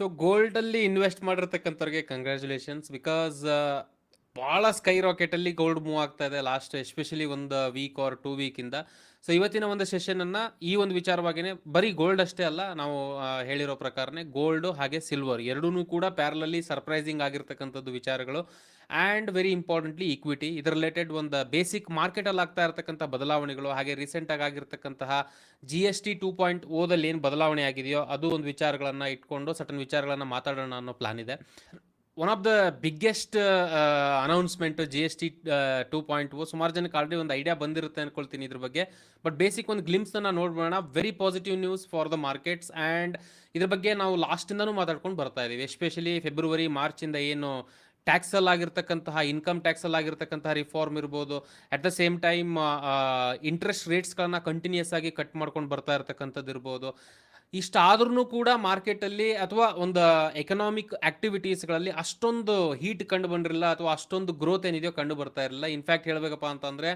So ಗೋಲ್ಡಲ್ಲಿ invest ಮಾಡಿರ್ತಕ್ಕಂಥವ್ರಿಗೆ congratulations because ಭಾಳ ಸ್ಕೈ ರಾಕೆಟಲ್ಲಿ ಗೋಲ್ಡ್ ಮೂವ್ ಆಗ್ತಾ ಇದೆ ಲಾಸ್ಟ್ ಎಸ್ಪೆಷಲಿ ಒಂದು ವೀಕ್ ಆರ್ ಟೂ ವೀಕಿಂದ ಸೊ ಇವತ್ತಿನ ಒಂದು ಸೆಷನನ್ನು ಈ ಒಂದು ವಿಚಾರವಾಗಿಯೇ ಬರೀ ಗೋಲ್ಡ್ ಅಷ್ಟೇ ಅಲ್ಲ, ನಾವು ಹೇಳಿರೋ ಪ್ರಕಾರನೇ ಗೋಲ್ಡು ಹಾಗೆ ಸಿಲ್ವರ್ ಎರಡೂ ಕೂಡ ಪ್ಯಾರಲಲ್ಲಿ ಸರ್ಪ್ರೈಸಿಂಗ್ ಆಗಿರ್ತಕ್ಕಂಥದ್ದು ವಿಚಾರಗಳು. ಆ್ಯಂಡ್ ವೆರಿ ಇಂಪಾರ್ಟೆಂಟ್ಲಿ ಈಕ್ವಿಟಿ ಇದರ ರಿಲೇಟೆಡ್ ಒಂದು ಬೇಸಿಕ್ ಮಾರ್ಕೆಟಲ್ಲಿ ಆಗ್ತಾ ಇರತಕ್ಕಂಥ ಬದಲಾವಣೆಗಳು, ಹಾಗೆ ರೀಸೆಂಟಾಗಿ ಆಗಿರ್ತಕ್ಕಂತಹ G S T two point ಓದಲ್ಲಿ ಏನು ಬದಲಾವಣೆ ಆಗಿದೆಯೋ ಅದು ಒಂದು ವಿಚಾರಗಳನ್ನು ಇಟ್ಕೊಂಡು ಸಟನ್ ವಿಚಾರಗಳನ್ನು ಮಾತಾಡೋಣ ಅನ್ನೋ ಪ್ಲಾನ್ ಇದೆ. One of the biggest announcement G S T two point O ಸುಮಾರು ಜನಕ್ಕೆ ಆಲ್ರೆಡಿ ಒಂದು ಐಡಿಯಾ ಬಂದಿರುತ್ತೆ ಅಂದ್ಕೊಳ್ತೀನಿ ಇದ್ರ ಬಗ್ಗೆ. ಬಟ್ ಬೇಸಿಕ್ ಒಂದು ಗ್ಲಿಮ್ಸನ್ನು ನೋಡ್ಬೋಣ very positive news for the markets and ಇದ್ರ ಬಗ್ಗೆ ನಾವು ಲಾಸ್ಟಿಂದನೂ ಮಾತಾಡ್ಕೊಂಡು ಬರ್ತಾ ಇದ್ದೀವಿ ಎಸ್ಪೆಷಲಿ ಫೆಬ್ರವರಿ ಮಾರ್ಚಿಂದ ಏನು ಟ್ಯಾಕ್ಸಲ್ಲಿ ಆಗಿರ್ತಕ್ಕಂತಹ ಇನ್ಕಮ್ ಟ್ಯಾಕ್ಸಲ್ಲಿ ಆಗಿರ್ತಕ್ಕಂತಹ ರಿಫಾರ್ಮ್ ಇರ್ಬೋದು at the same time interest ರೇಟ್ಸ್ಗಳನ್ನ continuous ಆಗಿ ಕಟ್ ಮಾಡ್ಕೊಂಡು ಬರ್ತಾ ಇರ್ತಕ್ಕಂಥದ್ದು ಇರ್ಬೋದು. ಇಷ್ಟಾದ್ರೂ ಕೂಡ ಮಾರ್ಕೆಟಲ್ಲಿ ಅಥವಾ ಒಂದು ಎಕನಾಮಿಕ್ ಆಕ್ಟಿವಿಟೀಸ್ಗಳಲ್ಲಿ ಅಷ್ಟೊಂದು ಹೀಟ್ ಕಂಡು ಬಂದಿರಲಿಲ್ಲ ಅಥವಾ ಅಷ್ಟೊಂದು ಗ್ರೋತ್ ಏನಿದೆಯೋ ಕಂಡು ಬರ್ತಾ ಇರಲಿಲ್ಲ ಇನ್ಫ್ಯಾಕ್ಟ್ ಹೇಳಬೇಕಪ್ಪ ಅಂತಂದರೆ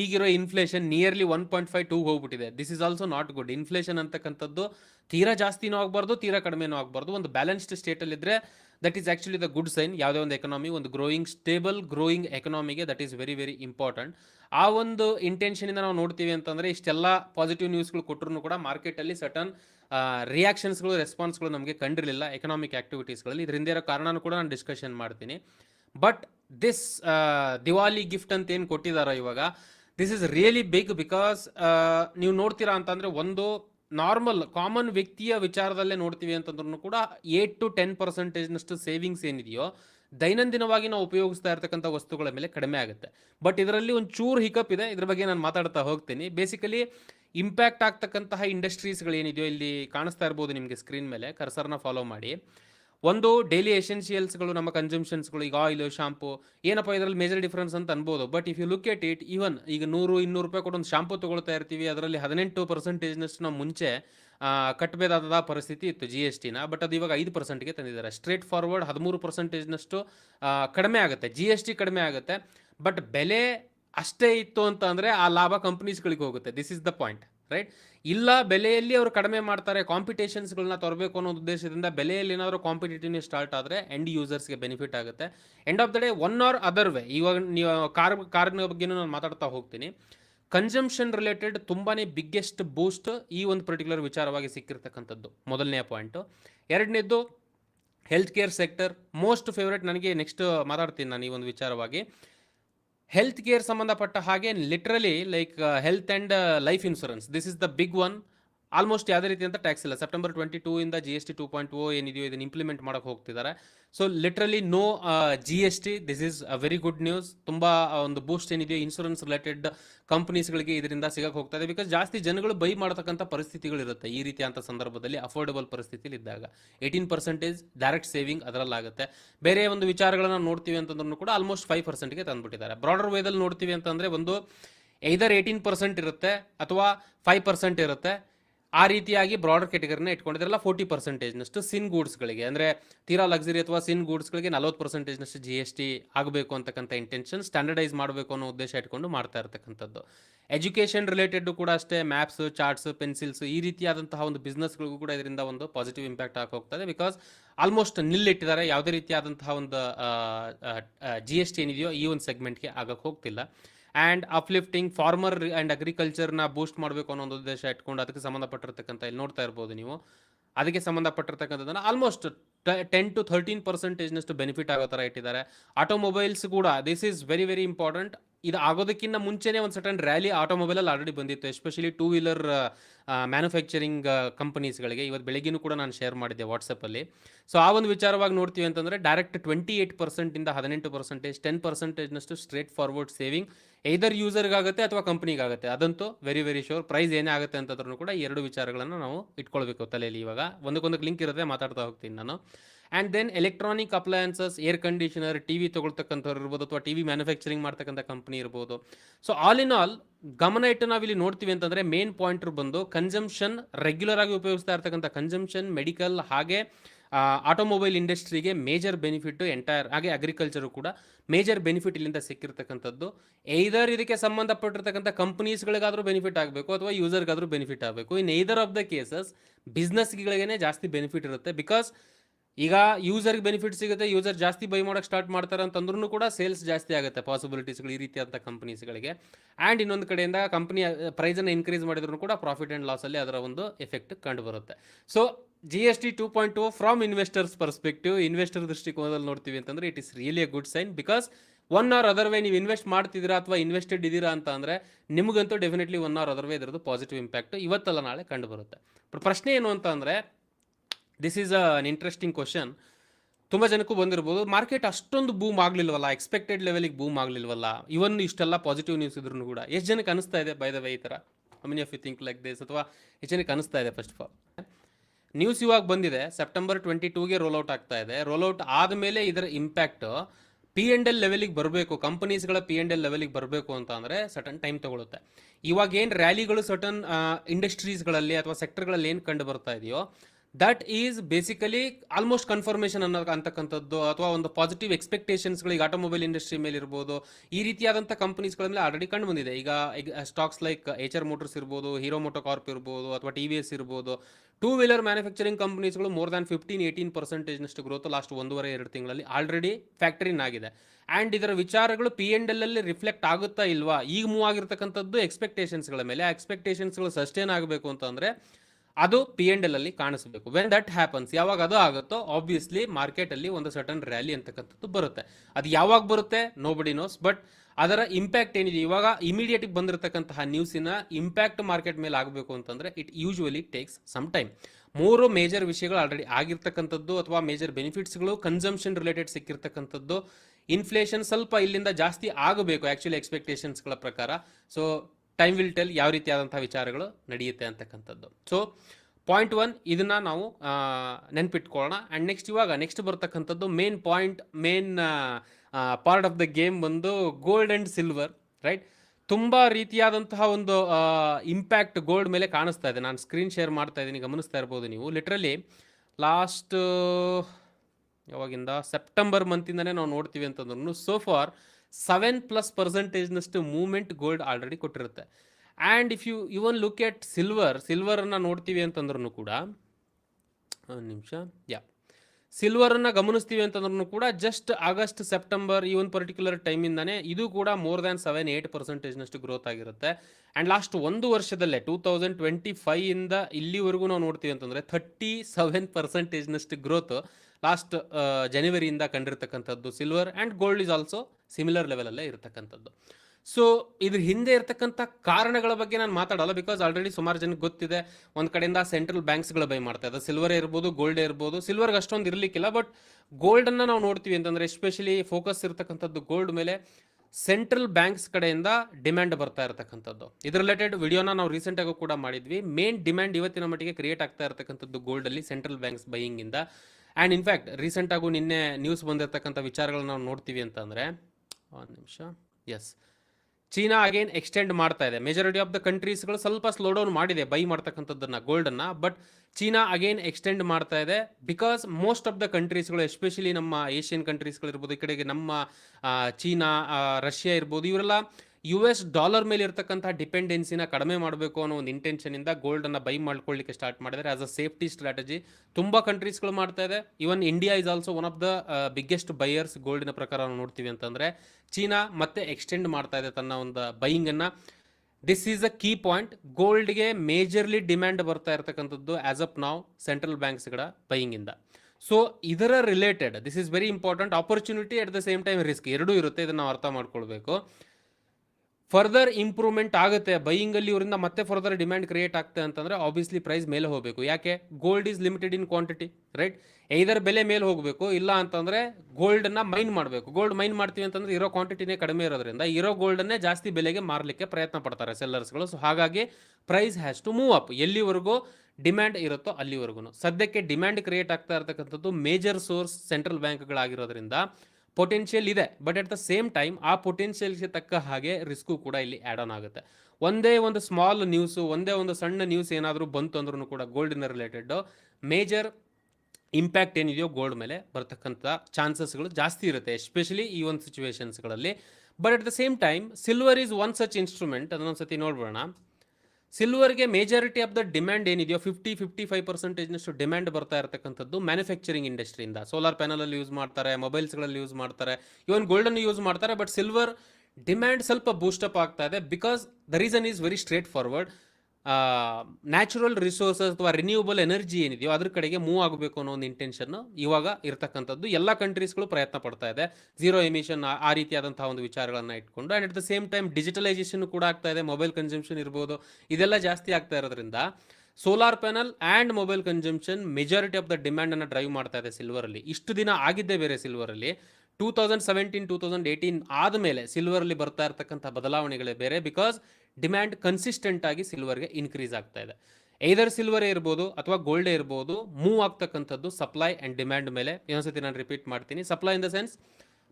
ಈಗಿರೋ inflation nearly one point five two ಹೋಗ್ಬಿಟ್ಟಿದೆ. This is also not good inflation ಅಂತಕ್ಕಂಥದ್ದು ತೀರಾ ಜಾಸ್ತಿನೂ ಆಗಬಾರ್ದು, ತೀರಾ ಕಡಿಮೆನೂ ಆಗಬಾರ್ದು. ಒಂದು balanced ಸ್ಟೇಟಲ್ಲಿದ್ದರೆ that is actually the good sign ಯಾವುದೇ ಒಂದು ಎಕನಾಮಿ ಒಂದು growing stable growing ಎಕನಾಮಿಗೆ that is very very important ಆ ಒಂದು ಇಂಟೆನ್ಷನಿಂದ ನಾವು ನೋಡ್ತೀವಿ ಅಂತಂದರೆ ಇಷ್ಟೆಲ್ಲ ಪಾಸಿಟಿವ್ ನ್ಯೂಸ್ಗಳು ಕೊಟ್ಟರು ಕೂಡ ಮಾರ್ಕೆಟಲ್ಲಿ ಸಟನ್ ರಿಯಾಕ್ಷನ್ಸ್ಗಳು ರೆಸ್ಪಾನ್ಸ್ಗಳು ನಮಗೆ ಕಂಡಿರಲಿಲ್ಲ ಎಕನಾಮಿಕ್ ಆ್ಯಕ್ಟಿವಿಟೀಸ್ಗಳಲ್ಲಿ ಇದರಿಂದ ಇರೋ ಕಾರಣನೂ ಕೂಡ ನಾನು ಡಿಸ್ಕಷನ್ ಮಾಡ್ತೀನಿ. ಬಟ್ ದಿಸ್ ದಿವಾಲಿ ಗಿಫ್ಟ್ ಅಂತ ಏನು ಕೊಟ್ಟಿದ್ದಾರೋ ಇವಾಗ this is really big because ನೀವು ನೋಡ್ತೀರಾ ಅಂತಂದರೆ ಒಂದು ನಾರ್ಮಲ್, ಕಾಮನ್ ವ್ಯಕ್ತಿಯ ವಿಚಾರದಲ್ಲೇ ನೋಡ್ತೀವಿ ಅಂತಂದ್ರೂ ಕೂಡ ಏಟ್ ಟು ಟೆನ್ ಪರ್ಸೆಂಟೇಜ್ನಷ್ಟು ಸೇವಿಂಗ್ಸ್ ಏನಿದೆಯೋ, ದೈನಂದಿನವಾಗಿ ನಾವು ಉಪಯೋಗಿಸ್ತಾ ಇರ್ತಕ್ಕಂಥ ವಸ್ತುಗಳ ಮೇಲೆ ಕಡಿಮೆ ಆಗುತ್ತೆ. ಬಟ್ ಇದರಲ್ಲಿ ಒಂದು ಚೂರು ಹಿಕಪ್ ಇದೆ, ಇದ್ರ ಬಗ್ಗೆ ನಾನು ಮಾತಾಡ್ತಾ ಹೋಗ್ತೀನಿ. ಬೇಸಿಕಲಿ ಇಂಪ್ಯಾಕ್ಟ್ ಆಗ್ತಕ್ಕಂತಹ ಇಂಡಸ್ಟ್ರೀಸ್ಗಳೇನಿದೆಯೋ ಇಲ್ಲಿ ಕಾಣಿಸ್ತಾ ಇರ್ಬೋದು ನಿಮಗೆ ಸ್ಕ್ರೀನ್ ಮೇಲೆ ಕರ್ಸರ್ನ ಫಾಲೋ ಮಾಡಿ. ಒಂದು ಡೈಲಿ ಎಸೆನ್ಷಿಯಲ್ಸ್ಗಳು ನಮ್ಮ ಕನ್ಸಂಪ್ಷನ್ಸ್ಗಳು ಈಗ ಆಯಿಲ್ ಶಾಂಪು ಏನಪ್ಪ ಇದರಲ್ಲಿ ಮೇಜರ್ ಡಿಫ್ರೆನ್ಸ್ ಅಂತ ಅನ್ಬೋದು. But if you look at it even ಈಗ ನೂರು, ಇನ್ನೂರು ರೂಪಾಯಿ ಕೊಟ್ಟು ಒಂದು ಶಾಂಪು ತೊಗೊಳ್ತಾ ಇರ್ತೀವಿ, ಅದರಲ್ಲಿ ಹದಿನೆಂಟು ಪರ್ಸೆಂಟೇಜ್ನಷ್ಟು ನಾವು ಮುಂಚೆ ಕಟ್ಟಬೇಕಾದ ಪರಿಸ್ಥಿತಿ ಇತ್ತು ಜಿ ಎಸ್ ಟಿನ ಬಟ್ ಅದು ಇವಾಗ ಐದು ಪರ್ಸೆಂಟ್ಗೆ ತಂದಿದ್ದಾರೆ. ಸ್ಟ್ರೇಟ್ ಫಾರ್ವರ್ಡ್ ಹದಿಮೂರು ಪರ್ಸೆಂಟೇಜ್ನಷ್ಟು ಕಡಿಮೆ ಆಗುತ್ತೆ. ಜಿ ಎಸ್ ಟಿ ಕಡಿಮೆ ಆಗುತ್ತೆ. ಬಟ್ ಬೆಲೆ ಅಷ್ಟೇ ಇತ್ತು ಅಂತ ಅಂದರೆ ಆ ಲಾಭ ಕಂಪ್ನೀಸ್ಗಳಿಗೆ ಹೋಗುತ್ತೆ. This is the point right ಇಲ್ಲ, ಬೆಲೆಯಲ್ಲಿ ಅವರು ಕಡಿಮೆ ಮಾಡ್ತಾರೆ ಕಾಂಪಿಟೇಷನ್ಸ್ಗಳನ್ನ ತರಬೇಕು ಅನ್ನೋ ಉದ್ದೇಶದಿಂದ ಬೆಲೆಯಲ್ಲಿ ಏನಾದರೂ ಕಾಂಪಿಟೇಟಿವ್ ಸ್ಟಾರ್ಟ್ ಆದರೆ ಎಂಡ್ ಯೂಸರ್ಸ್ಗೆ ಬೆನಿಫಿಟ್ ಆಗುತ್ತೆ. End of the day one or other way ಇವಾಗ ನೀವು ಕಾರ್ ಕಾರ್ನ ಬಗ್ಗೆನೂ ನಾನು ಮಾತಾಡ್ತಾ ಹೋಗ್ತೀನಿ. ಕನ್ಸಂಪ್ಷನ್ ರಿಲೇಟೆಡ್ ತುಂಬಾ ಬಿಗ್ಗೆಸ್ಟ್ ಬೂಸ್ಟ್ ಈ ಒಂದು ಪರ್ಟಿಕ್ಯುಲರ್ ವಿಚಾರವಾಗಿ ಸಿಕ್ಕಿರ್ತಕ್ಕಂಥದ್ದು, ಮೊದಲನೇ ಪಾಯಿಂಟು ಎರಡನೇದು health care sector most favourite ನನಗೆ ನೆಕ್ಸ್ಟ್ ಮಾತಾಡ್ತೀನಿ ನಾನು ಈ ಒಂದು ವಿಚಾರವಾಗಿ. ಹೆಲ್ತ್ ಕೇರ್ ಸಂಬಂಧಪಟ್ಟ ಹಾಗೆ literally like health and life insurance this is the big one almost ಯಾವುದೇ ರೀತಿಯಂತ ಟ್ಯಾಕ್ಸ್ ಇಲ್ಲ. ಸೆಪ್ಟೆಂಬರ್ ಟ್ವೆಂಟಿ ಟೂ ಇಂದ G S T two point O ಏನಿದೆಯೋ ಇದನ್ನು ಇಂಪ್ಲಿಮೆಂಟ್ ಮಾಡೋಕೆ ಹೋಗ್ತಿದ್ದಾರೆ. So literally no G S T this is a very good news ತುಂಬ ಒಂದು ಬೂಸ್ಟ್ ಏನಿದೆಯೋ ಇನ್ಶೂರೆನ್ಸ್ ರಿಲೇಟೆಡ್ ಕಂಪ್ನೀಸ್ಗಳಿಗೆ ಇದರಿಂದ ಸಿಗಕ್ಕೆ ಹೋಗ್ತಾ ಇದೆ. ಬಿಕಾಸ್ ಜಾಸ್ತಿ ಜನಗಳು ಬೈ ಮಾಡತಕ್ಕಂಥ ಪರಿಸ್ಥಿತಿಗಳಿರುತ್ತೆ ಈ ರೀತಿಯಂಥ ಸಂದರ್ಭದಲ್ಲಿ ಅಫೋರ್ಡಬಲ್ ಪರಿಸ್ಥಿತಿಲಿ ಇದ್ದಾಗ. ಏಯ್ಟೀನ್ ಪರ್ಸೆಂಟೇಜ್ ಡೈರೆಕ್ಟ್ ಸೇವಿಂಗ್ ಅದರಲ್ಲಾಗುತ್ತೆ. ಬೇರೆ ಒಂದು ವಿಚಾರಗಳನ್ನು ನೋಡ್ತೀವಿ ಅಂತಂದ್ರೂ ಕೂಡ ಆಲ್ಮೋಸ್ಟ್ ಫೈವ್ ಪರ್ಸೆಂಟ್ಗೆ ತಂದುಬಿಟ್ಟಿದ್ದಾರೆ. ಬ್ರಾಡರ್ ವೇದಲ್ಲಿ ನೋಡ್ತೀವಿ ಅಂತಂದರೆ ಒಂದು ಐದರ್ ಏಯ್ಟೀನ್ ಪರ್ಸೆಂಟ್ ಇರುತ್ತೆ ಅಥವಾ ಫೈವ್ ಪರ್ಸೆಂಟ್ ಇರುತ್ತೆ. ಆ ರೀತಿಯಾಗಿ ಬ್ರಾಡರ್ ಕೆಟಗರಿನ ಇಟ್ಕೊಂಡಿದ್ರಲ್ಲ ಫೋರ್ಟಿ ಪರ್ಸೆಂಟೇಜ್ನಷ್ಟು ಸಿನ್ ಗೂಡ್ಸ್ಗಳಿಗೆ ಅಂದರೆ ತೀರಾ ಲಕ್ಸುರಿ ಅಥವಾ ಸಿನ್ ಗೂಡ್ಸ್ಗಳಿಗೆ ನಲ್ವತ್ತು ಪರ್ಸೆಂಟೇಜ್ನಷ್ಟು ಜಿ ಎಸ್ ಟಿ ಆಗಬೇಕು ಅಂತಕ್ಕಂಥ ಇಂಟೆನ್ಷನ್ ಸ್ಟ್ಯಾಂಡರ್ಡೈಸ್ ಮಾಡಬೇಕು ಅನ್ನೋ ಉದ್ದೇಶ ಇಟ್ಕೊಂಡು ಮಾಡ್ತಾ ಇರ್ತಕ್ಕಂಥದ್ದು. ಎಜುಕೇಷನ್ ರಿಲೇಟೆಡ್ ಕೂಡ ಅಷ್ಟೇ ಮ್ಯಾಪ್ಸ್ ಚಾರ್ಟ್ಸ್ ಪೆನ್ಸಿಲ್ಸ್ ಈ ರೀತಿಯಾದಂತಹ ಒಂದು ಬಿಸ್ನೆಸ್ಗಳಿಗೂ ಕೂಡ ಇದರಿಂದ ಒಂದು ಪಾಸಿಟಿವ್ ಇಂಪ್ಯಾಕ್ಟ್ ಆಗಿ ಹೋಗ್ತದೆ ಬಿಕಾಸ್ ಆಲ್ಮೋಸ್ಟ್ ನಿಲ್ಲಿಟ್ಟಿದ್ದಾರೆ. ಯಾವುದೇ ರೀತಿಯಾದಂತಹ ಒಂದು ಜಿ ಎಸ್ ಟಿ ಏನಿದೆಯೋ ಈ ಒಂದು ಸೆಗ್ಮೆಂಟ್ಗೆ ಆಗಕ್ಕೆ ಹೋಗ್ತಿಲ್ಲ. ಆ್ಯಂಡ್ ಅಪ್ಲಿಫ್ಟಿಂಗ್ ಫಾರ್ಮರ್ ಆ್ಯಂಡ್ ಅಗ್ರಿಕಲ್ಚರ್ನ ಬೂಸ್ಟ್ ಮಾಡಬೇಕು ಅನ್ನೋ ಒಂದು ಉದ್ದೇಶ ಇಟ್ಕೊಂಡು ಅದಕ್ಕೆ ಸಂಬಂಧಪಟ್ಟಿರ್ತಕ್ಕಂಥ ಇಲ್ಲಿ ನೋಡ್ತಾ ಇರ್ಬೋದು ನೀವು. ಅದಕ್ಕೆ ಸಂಬಂಧಪಟ್ಟಿರ್ತಕ್ಕಂಥದ್ದನ್ನು ಆಲ್ಮೋಸ್ಟ್ ಟೆನ್ ಟು ಥರ್ಟೀನ್ ಪರ್ಸೆಂಟೇಜ್ನಷ್ಟು ಬೆನಿಫಿಟ್ ಆಗೋ ಥರ ಇಟ್ಟಿದ್ದಾರೆ. ಆಟೋಮೊಬೈಲ್ಸ್ ಕೂಡ this is very very important ಇದು ಆಗೋದಕ್ಕಿಂತ ಮುಂಚೆನೇ ಒಂದು ಸಟನ್ ರ್ಯಾಲಿ ಆಟೋಮೊಬೈಲಲ್ಲಿ ಆಲ್ರೆಡಿ ಬಂದಿತ್ತು. ಎಸ್ಪೆಷಲಿ ಟೂ ವೀಲರ್ ಮ್ಯಾನುಫ್ಯಾಕ್ಚರಿಂಗ್ ಕಂಪನೀಸ್ಗಳಿಗೆ ಇವತ್ತು ಬೆಳಗ್ಗೆನೂ ಕೂಡ ನಾನು ಶೇರ್ ಮಾಡಿದ್ದೆ ವಾಟ್ಸಪ್ಪಲ್ಲಿ ಸೊ ಆ ಒಂದು ವಿಚಾರವಾಗಿ ನೋಡ್ತೀವಿ ಅಂತಂದರೆ ಡೈರೆಕ್ಟ್ ಟ್ವೆಂಟಿ ಏಯ್ಟ್ ಪರ್ಸೆಂಟಿಂದ ಹದಿನೆಂಟು ಪರ್ಸೆಂಟೇಜ್ ಟೆನ್ ಪರ್ಸೆಂಟೇಜ್ನಷ್ಟು ಸ್ಟ್ರೇಟ್ ಫಾರ್ವರ್ಡ್ ಸೇವಿಂಗ್ ಐದರ್ ಯೂಸರ್ಗಾಗುತ್ತೆ ಅಥವಾ ಕಂಪ್ನಿಗಾಗುತ್ತೆ ಅದಂತೂ ವೆರಿ ವೆರಿ ಶೋರ್ ಪ್ರೈಸ್ ಏನೇ ಆಗುತ್ತೆ ಅಂತಂದ್ರೂ ಕೂಡ ಎರಡು ವಿಚಾರಗಳನ್ನು ನಾವು ಇಟ್ಕೊಳ್ಬೇಕು ತಲೆಯಲ್ಲಿ ಇವಾಗ. ಒಂದಕ್ಕೊಂದಕ್ಕೆ ಲಿಂಕ್ ಇರುತ್ತೆ, ಮಾತಾಡ್ತಾ ಹೋಗ್ತೀನಿ ನಾನು. And then electronic appliances air conditioner T V ತೊಗೊಳ್ತಕ್ಕಂಥವ್ರು ಇರ್ಬೋದು ಅಥವಾ ಟಿ ವಿ ಮ್ಯಾನುಫ್ಯಾಕ್ಚರಿಂಗ್ ಮಾಡ್ತಕ್ಕಂಥ ಕಂಪ್ನಿ ಇರ್ಬೋದು. ಸೊ ಆಲ್ ಇನ್ ಆಲ್ ಗಮನ ಇಟ್ಟು ನಾವಿಲ್ಲಿ ನೋಡ್ತೀವಿ ಅಂತಂದರೆ ಮೇನ್ ಪಾಯಿಂಟ್ರು ಬಂದು ಕನ್ಸಂಪ್ಷನ್ ರೆಗ್ಯುಲರ್ ಆಗಿ ಉಪಯೋಗಿಸ್ತಾ ಇರ್ತಕ್ಕಂಥ ಕನ್ಸಂಪ್ಷನ್ ಮೆಡಿಕಲ್ ಹಾಗೆ ಆಟೋಮೊಬೈಲ್ ಇಂಡಸ್ಟ್ರಿಗೆ ಮೇಜರ್ ಬೆನಿಫಿಟ್ ಎಂಟೈರ್ ಹಾಗೆ ಅಗ್ರಿಕಲ್ಚರು ಕೂಡ ಮೇಜರ್ ಬೆನಿಫಿಟ್ ಇಲ್ಲಿಂದ ಸಿಕ್ಕಿರ್ತಕ್ಕಂಥದ್ದು. ಏದರ್ ಇದಕ್ಕೆ ಸಂಬಂಧಪಟ್ಟಿರ್ತಕ್ಕಂಥ ಕಂಪ್ನೀಸ್ಗಳಿಗಾದರೂ ಬೆನಿಫಿಟ್ ಆಗಬೇಕು, ಅಥವಾ ಯೂಸರ್ಗಾದರೂ ಬೆನಿಫಿಟ್ ಆಗಬೇಕು. In either of the cases ಬಿಸ್ನೆಸ್ಗಳಿಗೇ ಜಾಸ್ತಿ ಬೆನಿಫಿಟ್ ಇರುತ್ತೆ. ಬಿಕಾಸ್ ಈಗ ಯೂಸರ್ಗೆ ಬೆನಿಫಿಟ್ ಸಿಗುತ್ತೆ ಯೂಸರ್ ಜಾಸ್ತಿ ಬೈ ಮಾಡೋಕ್ಕೆ ಸ್ಟಾರ್ಟ್ ಮಾಡ್ತಾರೆ ಅಂತಂದ್ರೂ ಕೂಡ ಸೇಲ್ಸ್ ಜಾಸ್ತಿ ಆಗುತ್ತೆ ಪಾಸಿಬಿಲಿಟೀಸ್ಗಳು ಈ ರೀತಿಯಾದಂಥ ಕಂಪ್ನೀಸ್ಗಳಿಗೆ ಆ್ಯಂಡ್ ಇನ್ನೊಂದು ಕಡೆಯಿಂದ ಕಂಪ್ನಿ ಪ್ರೈಸನ್ನು ಇನ್ಕ್ರೀಸ್ ಮಾಡಿದ್ರು ಕೂಡ ಪ್ರಾಫಿಟ್ ಆ್ಯಂಡ್ ಲಾಸಲ್ಲಿ ಅದರ ಒಂದು ಎಫೆಕ್ಟ್ ಕಂಡು ಬರುತ್ತೆ. So G S T two point two from investors perspective investor ದೃಷ್ಟಿಕೋನದಲ್ಲಿ ನೋಡ್ತೀವಿ ಅಂತಂದ್ರೆ it is really a good sign because one or other way ನೀವು ಇನ್ವೆಸ್ಟ್ ಮಾಡ್ತಿದ್ದೀರಾ ಅಥವಾ ಇನ್ವೆಸ್ಟೆಡ್ ಇದ್ದೀರಾ ಅಂತ ಅಂದರೆ ನಿಮಗಂತೂ definitely one or other way ಇದರದ್ದು ಪಾಸಿಟಿವ್ ಇಂಪ್ಯಾಕ್ಟ್ ಇವತ್ತಲ್ಲ ನಾಳೆ ಕಂಡು ಬರುತ್ತೆ ಬಟ್ ಪ್ರಶ್ನೆ ಏನು ಅಂತ ಅಂದರೆ this is an interesting question ತುಂಬ ಜನಕ್ಕೂ ಬಂದಿರ್ಬೋದು ಮಾರ್ಕೆಟ್ ಅಷ್ಟೊಂದು ಬೂಮ್ ಆಗಲಿಲ್ವಲ್ಲ ಎಕ್ಸ್ಪೆಕ್ಟೆಡ್ ಲೆವೆಲಿಗೆ ಬೂಮ್ ಆಗಲಿಲ್ವಲ್ಲ ಇವನ್ ಇಷ್ಟೆಲ್ಲ ಪಾಸಿಟಿವ್ ನ್ಯೂಸ್ ಇದ್ರೂ ಕೂಡ. ಎಷ್ಟು ಜನಕ್ಕೆ ಅನಿಸ್ತಾ ಇದೆ ಬೈ ದ ವೇ ಈ ಥರ I mean you think like this ಅಥವಾ ಎಷ್ಟು ಜನಕ್ಕೆ ಅನಿಸ್ತಾ ಇದೆ ಫಸ್ಟ್ ಆಫ್ ಆಲ್ ನ್ಯೂಸ್ ಇವಾಗ ಬಂದಿದೆ ಸೆಪ್ಟೆಂಬರ್ ಟ್ವೆಂಟಿ ಟೂಗೆ ರೋಲ್ಔಟ್ ಆಗ್ತಾ ಇದೆ. ರೋಲ್ಔಟ್ ಆದಮೇಲೆ ಇದರ ಇಂಪ್ಯಾಕ್ಟ್ ಪಿ ಎಂಡ್ ಎಲ್ ಲೆವೆಲಿಗೆ ಬರಬೇಕು ಕಂಪನೀಸ್ಗಳ ಪಿ ಎಂಡ್ ಎಲ್ ಲೆವೆಲಿಗೆ ಬರಬೇಕು ಅಂತ ಅಂದರೆ ಸಟನ್ ಟೈಮ್ ತಗೊಳುತ್ತೆ. ಇವಾಗ ಏನು ರ್ಯಾಲಿಗಳು ಸಟನ್ ಇಂಡಸ್ಟ್ರೀಸ್ಗಳಲ್ಲಿ ಅಥವಾ ಸೆಕ್ಟರ್ಗಳಲ್ಲಿ ಏನು ಕಂಡು ಬರ್ತಾ ಇದೆಯೋ that is basically almost confirmation ಅನ್ನೋ ಅಂತಕ್ಕಂಥದ್ದು ಅಥವಾ ಒಂದು ಪಾಸಿಟಿವ್ ಎಕ್ಸ್ಪೆಕ್ಟೇಷನ್ಸ್ಗಳು ಈಗ ಆಟೋಮೊಬೈಲ್ ಇಂಡಸ್ಟ್ರಿ ಮೇಲೆ ಇರ್ಬೋದು, ಈ ರೀತಿಯಾದಂಥ ಕಂಪನೀಸ್ಗಳ ಮೇಲೆ ಆಲ್ರೆಡಿ ಕಂಡು ಬಂದಿದೆ. ಈಗ stocks like H R motors ಇರ್ಬೋದು ಹೀರೋ ಮೋಟೋ ಕಾರ್ಪ್ ಇರ್ಬೋದು ಅಥವಾ ಟಿ ವಿ ಎಸ್ ಇರ್ಬೋದು ಟೂ ವೀಲರ್ ಮ್ಯಾನುಫ್ಯಾಕ್ಚರಿಂಗ್ ಕಂಪನೀಸ್ಗಳು ಮೋರ್ ದ್ಯಾನ್ ಫಿಫ್ಟೀನ್ ಏಯ್ಟೀನ್ ಪರ್ಸೆಂಟೇಜ್ನಷ್ಟು ಗ್ರೋತ್ ಲಾಸ್ಟ್ ಒಂದೂವರೆ, ಎರಡು ತಿಂಗಳಲ್ಲಿ ಆಲ್ರೆಡಿ ಫ್ಯಾಕ್ಟ್ರಿನಾಗಿದೆ ಆ್ಯಂಡ್ ಇದರ ವಿಚಾರಗಳು ಪಿ ಎಂಡ್ ಎಲ್ ರಿಫ್ಲೆಕ್ಟ್ ಆಗುತ್ತಾ ಇಲ್ವಾ? ಈಗ ಮೂವ್ ಆಗಿರ್ತಕ್ಕಂಥದ್ದು ಎಕ್ಸ್ಪೆಕ್ಟೇಷನ್ಸ್ಗಳ ಮೇಲೆ. ಆ ಎಕ್ಸ್ಪೆಕ್ಟೇಷನ್ಸ್ಗಳು ಸಸ್ಟೇನ್ ಆಗಬೇಕು ಅಂತಂದರೆ ಅದು ಪಿ ಎಂಡ್ ಎಲ್ ಅಲ್ಲಿ ಕಾಣಿಸಬೇಕು. ವೆನ್ ದಟ್ ಹ್ಯಾಪನ್ಸ್ ಯಾವಾಗ ಅದು ಆಗುತ್ತೋ ಆಬ್ವಿಯಸ್ಲಿ ಮಾರ್ಕೆಟಲ್ಲಿ ಒಂದು ಸರ್ಟನ್ ರ್ಯಾಲಿ ಅಂತಕ್ಕಂಥದ್ದು ಬರುತ್ತೆ. ಅದು ಯಾವಾಗ ಬರುತ್ತೆ? ನೋ ಬಡಿ ನೋಸ್ ಬಟ್ ಅದರ ಇಂಪ್ಯಾಕ್ಟ್ ಏನಿದೆ? ಇವಾಗ ಇಮಿಡಿಯೇಟ್ ಬಂದಿರತಕ್ಕಂತಹ ನ್ಯೂಸಿನ ಇಂಪ್ಯಾಕ್ಟ್ ಮಾರ್ಕೆಟ್ ಮೇಲೆ ಆಗಬೇಕು ಅಂತಂದ್ರೆ it usually takes some time ಮೂರು ಮೇಜರ್ ವಿಷಯಗಳು ಆಲ್ರೆಡಿ ಆಗಿರ್ತಕ್ಕಂಥದ್ದು ಅಥವಾ ಮೇಜರ್ ಬೆನಿಫಿಟ್ಸ್ಗಳು ಕನ್ಸಂಪ್ಷನ್ ರಿಲೇಟೆಡ್ ಸಿಕ್ಕಿರ್ತಕ್ಕಂಥದ್ದು. ಇನ್ಫ್ಲೇಷನ್ ಸ್ವಲ್ಪ ಇಲ್ಲಿಂದ ಜಾಸ್ತಿ ಆಗಬೇಕು ಆ್ಯಕ್ಚುಲಿ ಎಕ್ಸ್ಪೆಕ್ಟೇಷನ್ಸ್ಗಳ ಪ್ರಕಾರ. ಸೊ ಟೈಮ್ ವಿಲ್ ಟೆಲ್ ಯಾವ ರೀತಿಯಾದಂಥ ವಿಚಾರಗಳು ನಡೆಯುತ್ತೆ ಅಂತಕ್ಕಂಥದ್ದು. ಸೊ ಪಾಯಿಂಟ್ ಒನ್ ಇದನ್ನ ನಾವು ನೆನ್ಪಿಟ್ಕೊಳ್ಳೋಣ. ಆ್ಯಂಡ್ ನೆಕ್ಸ್ಟ್ ಇವಾಗ ನೆಕ್ಸ್ಟ್ ಬರ್ತಕ್ಕಂಥದ್ದು main point main part of the game ಬಂದು ಗೋಲ್ಡ್ ಆ್ಯಂಡ್ ಸಿಲ್ವರ್ ರೈಟ್ ತುಂಬ ರೀತಿಯಾದಂತಹ ಒಂದು ಇಂಪ್ಯಾಕ್ಟ್ ಗೋಲ್ಡ್ ಮೇಲೆ ಕಾಣಿಸ್ತಾ ಇದೆ. ನಾನು ಸ್ಕ್ರೀನ್ ಶೇರ್ ಮಾಡ್ತಾ ಇದ್ದೀನಿ, ಗಮನಿಸ್ತಾ ಇರ್ಬೋದು ನೀವು. ಲಿಟ್ರಲಿ ಲಾಸ್ಟ್ ಯಾವಾಗಿಂದ? ಸೆಪ್ಟೆಂಬರ್ ಮಂತಿಂದನೇ ನಾವು ನೋಡ್ತೀವಿ ಅಂತಂದ್ರೂ ಸೋ ಫಾರ್ ಸೆವೆನ್ ಪ್ಲಸ್ ಪರ್ಸೆಂಟೇಜ್ನಷ್ಟು movement gold already ಕೊಟ್ಟಿರುತ್ತೆ. And if you even look at silver ಸಿಲ್ವರನ್ನು ನೋಡ್ತೀವಿ ಅಂತಂದ್ರೂ ಕೂಡ, ಒಂದು ನಿಮಿಷ ಯಾ ಸಿಲ್ವರನ್ನು ಗಮನಿಸ್ತೀವಿ ಅಂತಂದ್ರೂ ಕೂಡ ಜಸ್ಟ್ ಆಗಸ್ಟ್, ಸೆಪ್ಟೆಂಬರ್ ಈ ಒಂದು ಪರ್ಟಿಕ್ಯುಲರ್ ಟೈಮಿಂದಾನೇ ಇದು ಕೂಡ ಮೋರ್ ದ್ಯಾನ್ ಸೆವೆನ್ ಏಯ್ಟ್ ಪರ್ಸೆಂಟೇಜ್ನಷ್ಟು ಗ್ರೋತ್ ಆಗಿರುತ್ತೆ. ಆ್ಯಂಡ್ ಲಾಸ್ಟ್ ಒಂದು ವರ್ಷದಲ್ಲೇ ಟೂ ತೌಸಂಡ್ ಟ್ವೆಂಟಿ ಫೈಯಿಂದ ಇಲ್ಲಿವರೆಗೂ ನಾವು ನೋಡ್ತೀವಿ ಅಂತಂದರೆ ಥರ್ಟಿ ಸೆವೆನ್ ಪರ್ಸೆಂಟೇಜ್ನಷ್ಟು ಗ್ರೋತ್ ಲಾಸ್ಟ್ ಜನವರಿಯಿಂದ ಕಂಡಿರ್ತಕ್ಕಂಥದ್ದು. Silver and gold is also similar ಲೆವೆಲಲ್ಲೇ ಇರತಕ್ಕಂಥದ್ದು. ಸೊ ಇದ್ರ ಹಿಂದೆ ಇರತಕ್ಕಂಥ ಕಾರಣಗಳ ಬಗ್ಗೆ ನಾನು ಮಾತಾಡಲ್ಲ ಬಿಕಾಸ್ ಆಲ್ರೆಡಿ ಸುಮಾರು ಜನಕ್ಕೆ ಗೊತ್ತಿದೆ. ಒಂದು ಕಡೆಯಿಂದ ಸೆಂಟ್ರಲ್ ಬ್ಯಾಂಕ್ಸ್ಗಳು ಬೈ ಮಾಡ್ತಾ ಇದೆ. ಸಿಲ್ವರ್ ಇರ್ಬೋದು ಗೋಲ್ಡ್ ಇರ್ಬೋದು. ಸಿಲ್ವರ್ಗೆ ಅಷ್ಟೊಂದು ಇರಲಿಕ್ಕಿಲ್ಲ ಬಟ್ ಗೋಲ್ಡನ್ನು ನಾವು ನೋಡ್ತೀವಿ ಅಂತಂದರೆ ಎಸ್ಪೆಷಲಿ ಫೋಕಸ್ ಇರತಕ್ಕಂಥದ್ದು ಗೋಲ್ಡ್ ಮೇಲೆ ಸೆಂಟ್ರಲ್ ಬ್ಯಾಂಕ್ಸ್ ಕಡೆಯಿಂದ ಡಿಮ್ಯಾಂಡ್ ಬರ್ತಾ ಇರತಕ್ಕಂಥದ್ದು. ಇದ್ರ ರಿಲೇಟೆಡ್ ವಿಡಿಯೋನ ನಾವು ರೀಸೆಂಟಾಗೂ ಕೂಡ ಮಾಡಿದ್ವಿ. ಮೇನ್ ಡಿಮ್ಯಾಂಡ್ ಇವತ್ತಿನ ಮಟ್ಟಿಗೆ ಕ್ರಿಯೇಟ್ ಆಗ್ತಾ ಇರತಕ್ಕಂಥದ್ದು ಗೋಲ್ಡಲ್ಲಿ ಸೆಂಟ್ರಲ್ ಬ್ಯಾಂಕ್ಸ್ ಬೈಯಿಂಗಿಂದ ಆ್ಯಂಡ್ ಇನ್ಫ್ಯಾಕ್ಟ್ ರೀಸೆಂಟಾಗೂ ನಿನ್ನೆ ನ್ಯೂಸ್ ಬಂದಿರತಕ್ಕಂಥ ವಿಚಾರಗಳನ್ನ ನಾವು ನೋಡ್ತೀವಿ ಅಂತಂದರೆ, ಒಂದು ನಿಮಿಷ. ಎಸ್ ಚೀನಾ ಅಗೇನ್ ಎಕ್ಸ್ಟೆಂಡ್ ಮಾಡ್ತಾ ಇದೆ. ಮೆಜಾರಿಟಿ ಆಫ್ ದ ಕಂಟ್ರೀಸ್ಗಳು ಸ್ವಲ್ಪ ಸ್ಲೋ ಡೌನ್ ಮಾಡಿದೆ ಬೈ ಮಾಡ್ತಕ್ಕಂಥದ್ದನ್ನು ಗೋಲ್ಡನ್ನು ಬಟ್ ಚೀನಾ ಅಗೇನ್ ಎಕ್ಸ್ಟೆಂಡ್ ಮಾಡ್ತಾ ಇದೆ. ಬಿಕಾಸ್ ಮೋಸ್ಟ್ ಆಫ್ ದ ಕಂಟ್ರೀಸ್ಗಳು ಎಸ್ಪೆಷಲಿ ನಮ್ಮ ಏಷ್ಯನ್ ಕಂಟ್ರೀಸ್ಗಳು ಇರ್ಬೋದು, ಈ ಕಡೆಗೆ ನಮ್ಮ ಚೀನಾ ರಷ್ಯಾ ಇರ್ಬೋದು, ಇವರೆಲ್ಲ ಯು ಎಸ್ ಡಾಲರ್ ಮೇಲೆ ಇರತಕ್ಕಂಥ ಡಿಪೆಂಡೆನ್ಸಿನ ಕಡಿಮೆ ಮಾಡಬೇಕು ಅನ್ನೋ ಒಂದು ಇಂಟೆನ್ಷನಿಂದ ಗೋಲ್ಡನ್ನು ಬೈ ಮಾಡ್ಕೊಳ್ಳಿಕ್ಕೆ ಸ್ಟಾರ್ಟ್ ಮಾಡಿದರೆ ಆಸ್ ಅ ಸೇಫ್ಟಿ ಸ್ಟ್ರಾಟಜಿ ತುಂಬ ಕಂಟ್ರೀಸ್ಗಳು ಮಾಡ್ತಾ ಇದೆ. Even India is also one of the biggest buyers ಗೋಲ್ಡಿನ ಪ್ರಕಾರ ನಾವು ನೋಡ್ತೀವಿ ಅಂತಂದರೆ, ಚೀನಾ ಮತ್ತೆ ಎಕ್ಸ್ಟೆಂಡ್ ಮಾಡ್ತಾ ಇದೆ ತನ್ನ ಒಂದು ಬೈಯಿಂಗನ್ನು this is a key point ಗೋಲ್ಡ್ಗೆ majorly demand ಬರ್ತಾ ಇರತಕ್ಕಂಥದ್ದು ಆ್ಯಸ್ ಅಪ್ ನಾವು ಸೆಂಟ್ರಲ್ ಬ್ಯಾಂಕ್ಸ್ಗಳ ಬೈಯಿಂಗಿಂದ ಸೊ ಇದರ related this is very important opportunity at the same time risk ಎರಡೂ ಇರುತ್ತೆ. ಇದನ್ನು ಅರ್ಥ ಮಾಡ್ಕೊಳ್ಬೇಕು. ಫರ್ದರ್ ಇಂಪ್ರೂವ್ಮೆಂಟ್ ಆಗುತ್ತೆ. ಬೈಯಿಂಗಲ್ಲಿ ಇವರಿಂದ ಮತ್ತೆ ಫರ್ದರ್ ಡಿಮ್ಯಾಂಡ್ ಕ್ರಿಯೇಟ್ ಆಗ್ತದೆ ಅಂತಂದರೆ ಆಬ್ವಿಯಸ್ಲಿ ಪ್ರೈಸ್ ಮೇಲೆ ಹೋಗಬೇಕು. ಯಾಕೆ? Gold is limited in quantity right ಇದರ ಬೆಲೆ ಮೇಲೆ ಹೋಗಬೇಕು, ಇಲ್ಲ ಅಂತಂದರೆ ಗೋಲ್ಡನ್ನು ಮೈನ್ ಮಾಡಬೇಕು. ಗೋಲ್ಡ್ ಮೈನ್ ಮಾಡ್ತೀವಿ ಅಂತಂದ್ರೆ ಇರೋ ಕ್ವಾಂಟಿಟಿನೇ ಕಡಿಮೆ ಇರೋದ್ರಿಂದ ಇರೋ ಗೋಲ್ಡನ್ನೇ ಜಾಸ್ತಿ ಬೆಲೆಗೆ ಮಾರಲಿಕ್ಕೆ ಪ್ರಯತ್ನ ಪಡ್ತಾರೆ ಸೆಲ್ಲರ್ಸ್ಗಳು ಸೊ ಹಾಗಾಗಿ price has to move up ಎಲ್ಲಿವರೆಗೂ ಡಿಮ್ಯಾಂಡ್ ಇರುತ್ತೋ ಅಲ್ಲಿವರೆಗೂ ಸದ್ಯಕ್ಕೆ ಡಿಮ್ಯಾಂಡ್ ಕ್ರಿಯೇಟ್ ಆಗ್ತಾ ಇರತಕ್ಕಂಥದ್ದು ಮೇಜರ್ ಸೋರ್ಸ್ ಸೆಂಟ್ರಲ್ ಬ್ಯಾಂಕ್ಗಳಾಗಿರೋದ್ರಿಂದ ಪೊಟೆನ್ಷಿಯಲ್ ಇದೆ but at the same time ಆ ಪೊಟೆನ್ಷಿಯಲ್ಗೆ ತಕ್ಕ ಹಾಗೆ ರಿಸ್ಕು ಕೂಡ ಇಲ್ಲಿ ಆ್ಯಡ್ ಆನ್ ಆಗುತ್ತೆ. ಒಂದೇ ಒಂದು ಸ್ಮಾಲ್ ನ್ಯೂಸು ಒಂದೇ ಒಂದು ಸಣ್ಣ ನ್ಯೂಸ್ ಏನಾದರೂ ಬಂತು ಅಂದ್ರೂ ಕೂಡ ಗೋಲ್ಡಿನ ರಿಲೇಟೆಡ್ ಮೇಜರ್ ಇಂಪ್ಯಾಕ್ಟ್ ಏನಿದೆಯೋ ಗೋಲ್ಡ್ ಮೇಲೆ ಬರ್ತಕ್ಕಂಥ ಚಾನ್ಸಸ್ಗಳು ಜಾಸ್ತಿ ಇರುತ್ತೆ ಎಸ್ಪೆಷಲಿ ಈ ಒಂದು ಸಿಚುವೇಶನ್ಸ್ಗಳಲ್ಲಿ but at the same time silver is one such instrument ಅದನ್ನೊಂದು ಸತಿ ನೋಡ್ಬೋಣ ಸಿಲ್ವರ್ಗೆ ಮೇಜಾರಿಟಿ ಆಫ್ ದ ಡಿಮ್ಯಾಂಡ್ ಏನಿದೆಯೋ ಫಿಫ್ಟಿ ಫಿಫ್ಟಿ ಫೈವ್ ಪರ್ಸೆಂಟೇಜ್ನಷ್ಟು ಡಿಮ್ಯಾಂಡ್ ಬರ್ತಾ ಇರತಕ್ಕಂಥದ್ದು ಮ್ಯಾನುಫ್ಯಾಕ್ಚರಿಂಗ್ ಇಂಡಸ್ಟ್ರಿಯಿಂದ ಸೋಲಾರ್ ಪ್ಯಾನಲಲ್ಲಿ ಯೂಸ್ ಮಾಡ್ತಾರೆ ಮೊಬೈಲ್ಸ್ಗಳಲ್ಲಿ ಯೂಸ್ ಮಾಡ್ತಾರೆ ಇವನ್ ಗೋಲ್ಡನ್ನು ಯೂಸ್ ಮಾಡ್ತಾರೆ ಬಟ್ ಸಿಲ್ವರ್ ಡಿಮ್ಯಾಂಡ್ ಸ್ವಲ್ಪ ಬೂಸ್ಟ್ ಅಪ್ ಆಗ್ತಾ ಇದೆ because the reason is very straightforward natural resources ಅಥವಾ ರಿನ್ಯೂವಬಲ್ ಎನರ್ಜಿ ಏನಿದೆಯೋ ಅದ್ರ ಕಡೆಗೆ ಮೂವ್ ಆಗಬೇಕು ಅನ್ನೋ ಒಂದು ಇಂಟೆನ್ಷನ್ ಇವಾಗ ಇರತಕ್ಕಂಥದ್ದು. ಎಲ್ಲ ಕಂಟ್ರೀಸ್ಗಳು ಪ್ರಯತ್ನ ಪಡ್ತಾ ಇದೆ. ಝೀರೋ ಎಮಿಷನ್ ಆ ರೀತಿಯಾದಂತಹ ಒಂದು ವಿಚಾರಗಳನ್ನು ಇಟ್ಕೊಂಡು and at the same time digitalisation ಕೂಡ ಆಗ್ತಾ ಇದೆ. ಮೊಬೈಲ್ ಕನ್ಸಂಪ್ಷನ್ ಇರ್ಬೋದು. ಇದೆಲ್ಲ ಜಾಸ್ತಿ ಆಗ್ತಾ ಇರೋದ್ರಿಂದ solar panel and mobile consumption majority of the ಡಿಮ್ಯಾಂಡನ್ನು drive ಮಾಡ್ತಾ ಇದೆ ಸಿಲ್ವರಲ್ಲಿ ಇಷ್ಟು ದಿನ ಆಗಿದ್ದೆ ಬೇರೆ ಸಿಲ್ವರಲ್ಲಿ two thousand seventeen two thousand eighteen ಆದಮೇಲೆ ಸಿಲ್ವರಲ್ಲಿ ಬರ್ತಾ ಇರತಕ್ಕಂಥ ಬದಲಾವಣೆಗಳೇ ಬೇರೆ ಬಿಕಾಸ್ ಡಿಮ್ಯಾಂಡ್ ಕನ್ಸಿಸ್ಟೆಂಟ್ ಆಗಿ ಸಿಲ್ವರ್ಗೆ ಇನ್ಕ್ರೀಸ್ ಆಗ್ತಾ ಇದೆ. ಐದರ್ ಸಿಲ್ವರೇ ಇರ್ಬೋದು ಅಥವಾ ಗೋಲ್ಡೇ ಇರ್ಬೋದು ಮೂವ್ ಆಗ್ತಕ್ಕಂಥದ್ದು ಸಪ್ಲೈ ಆ್ಯಂಡ್ ಡಿಮ್ಯಾಂಡ್ ಮೇಲೆ. ಇನ್ನೊಂದ್ಸತಿ ನಾನು ರಿಪೀಟ್ ಮಾಡ್ತೀನಿ. Supply in the sense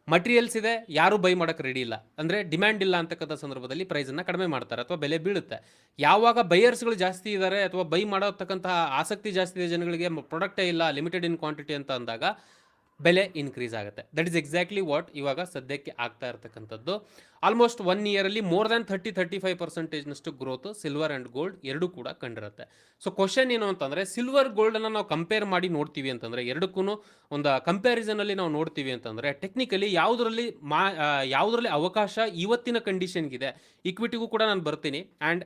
materials ಇದೆ, ಯಾರು ಬೈ ಮಾಡೋಕ್ಕೆ ರೆಡಿ ಇಲ್ಲ. ಅಂದರೆ ಡಿಮ್ಯಾಂಡ್ ಇಲ್ಲ ಅಂತಕ್ಕಂಥ ಸಂದರ್ಭದಲ್ಲಿ ಪ್ರೈಸನ್ನು ಕಡಿಮೆ ಮಾಡ್ತಾರೆ ಅಥವಾ ಬೆಲೆ ಬೀಳುತ್ತೆ. ಯಾವಾಗ ಬೈಯರ್ಸ್ಗಳು ಜಾಸ್ತಿ ಇದ್ದಾರೆ ಅಥವಾ ಬೈ ಮಾಡತಕ್ಕಂತಹ ಆಸಕ್ತಿ ಜಾಸ್ತಿ ಇದೆ ಜನಗಳಿಗೆ ಪ್ರಾಡಕ್ಟೇ ಇಲ್ಲ ಲಿಮಿಟೆಡ್ ಇನ್ ಕ್ವಾಂಟಿಟಿ ಅಂತ ಅಂದಾಗ ಬೆಲೆ ಇನ್ಕ್ರೀಸ್ ಆಗುತ್ತೆ. ದಟ್ ಇಸ್ ಎಕ್ಸಾಕ್ಟ್ಲಿ ವಾಟ್ ಇವಾಗ ಸದ್ಯಕ್ಕೆ ಆಗ್ತಾ ಇರತಕ್ಕಂಥದ್ದು. Almost one ಇಯರಲ್ಲಿ more than thirty thirty five ಪರ್ಸೆಂಟೇಜ್ನಷ್ಟು growth silver and gold ಎರಡೂ ಕೂಡ ಕಂಡಿರುತ್ತೆ. ಸೊ ಕ್ವಶನ್ ಏನು ಅಂತಂದರೆ ಸಿಲ್ವರ್ ಗೋಲ್ಡನ್ನು ನಾವು ಕಂಪೇರ್ ಮಾಡಿ ನೋಡ್ತೀವಿ ಅಂತಂದರೆ ಎರಡಕ್ಕೂ ಒಂದು ಕಂಪ್ಯಾರಿಸನಲ್ಲಿ ನಾವು ನೋಡ್ತೀವಿ ಅಂತಂದರೆ ಟೆಕ್ನಿಕಲಿ ಯಾವುದರಲ್ಲಿ ಮಾ ಯಾವುದರಲ್ಲಿ ಅವಕಾಶ ಇವತ್ತಿನ ಕಂಡೀಷನ್ಗಿದೆ ಇಕ್ವಿಟಿಗೂ ಕೂಡ ನಾನು ಬರ್ತೀನಿ. ಆ್ಯಂಡ್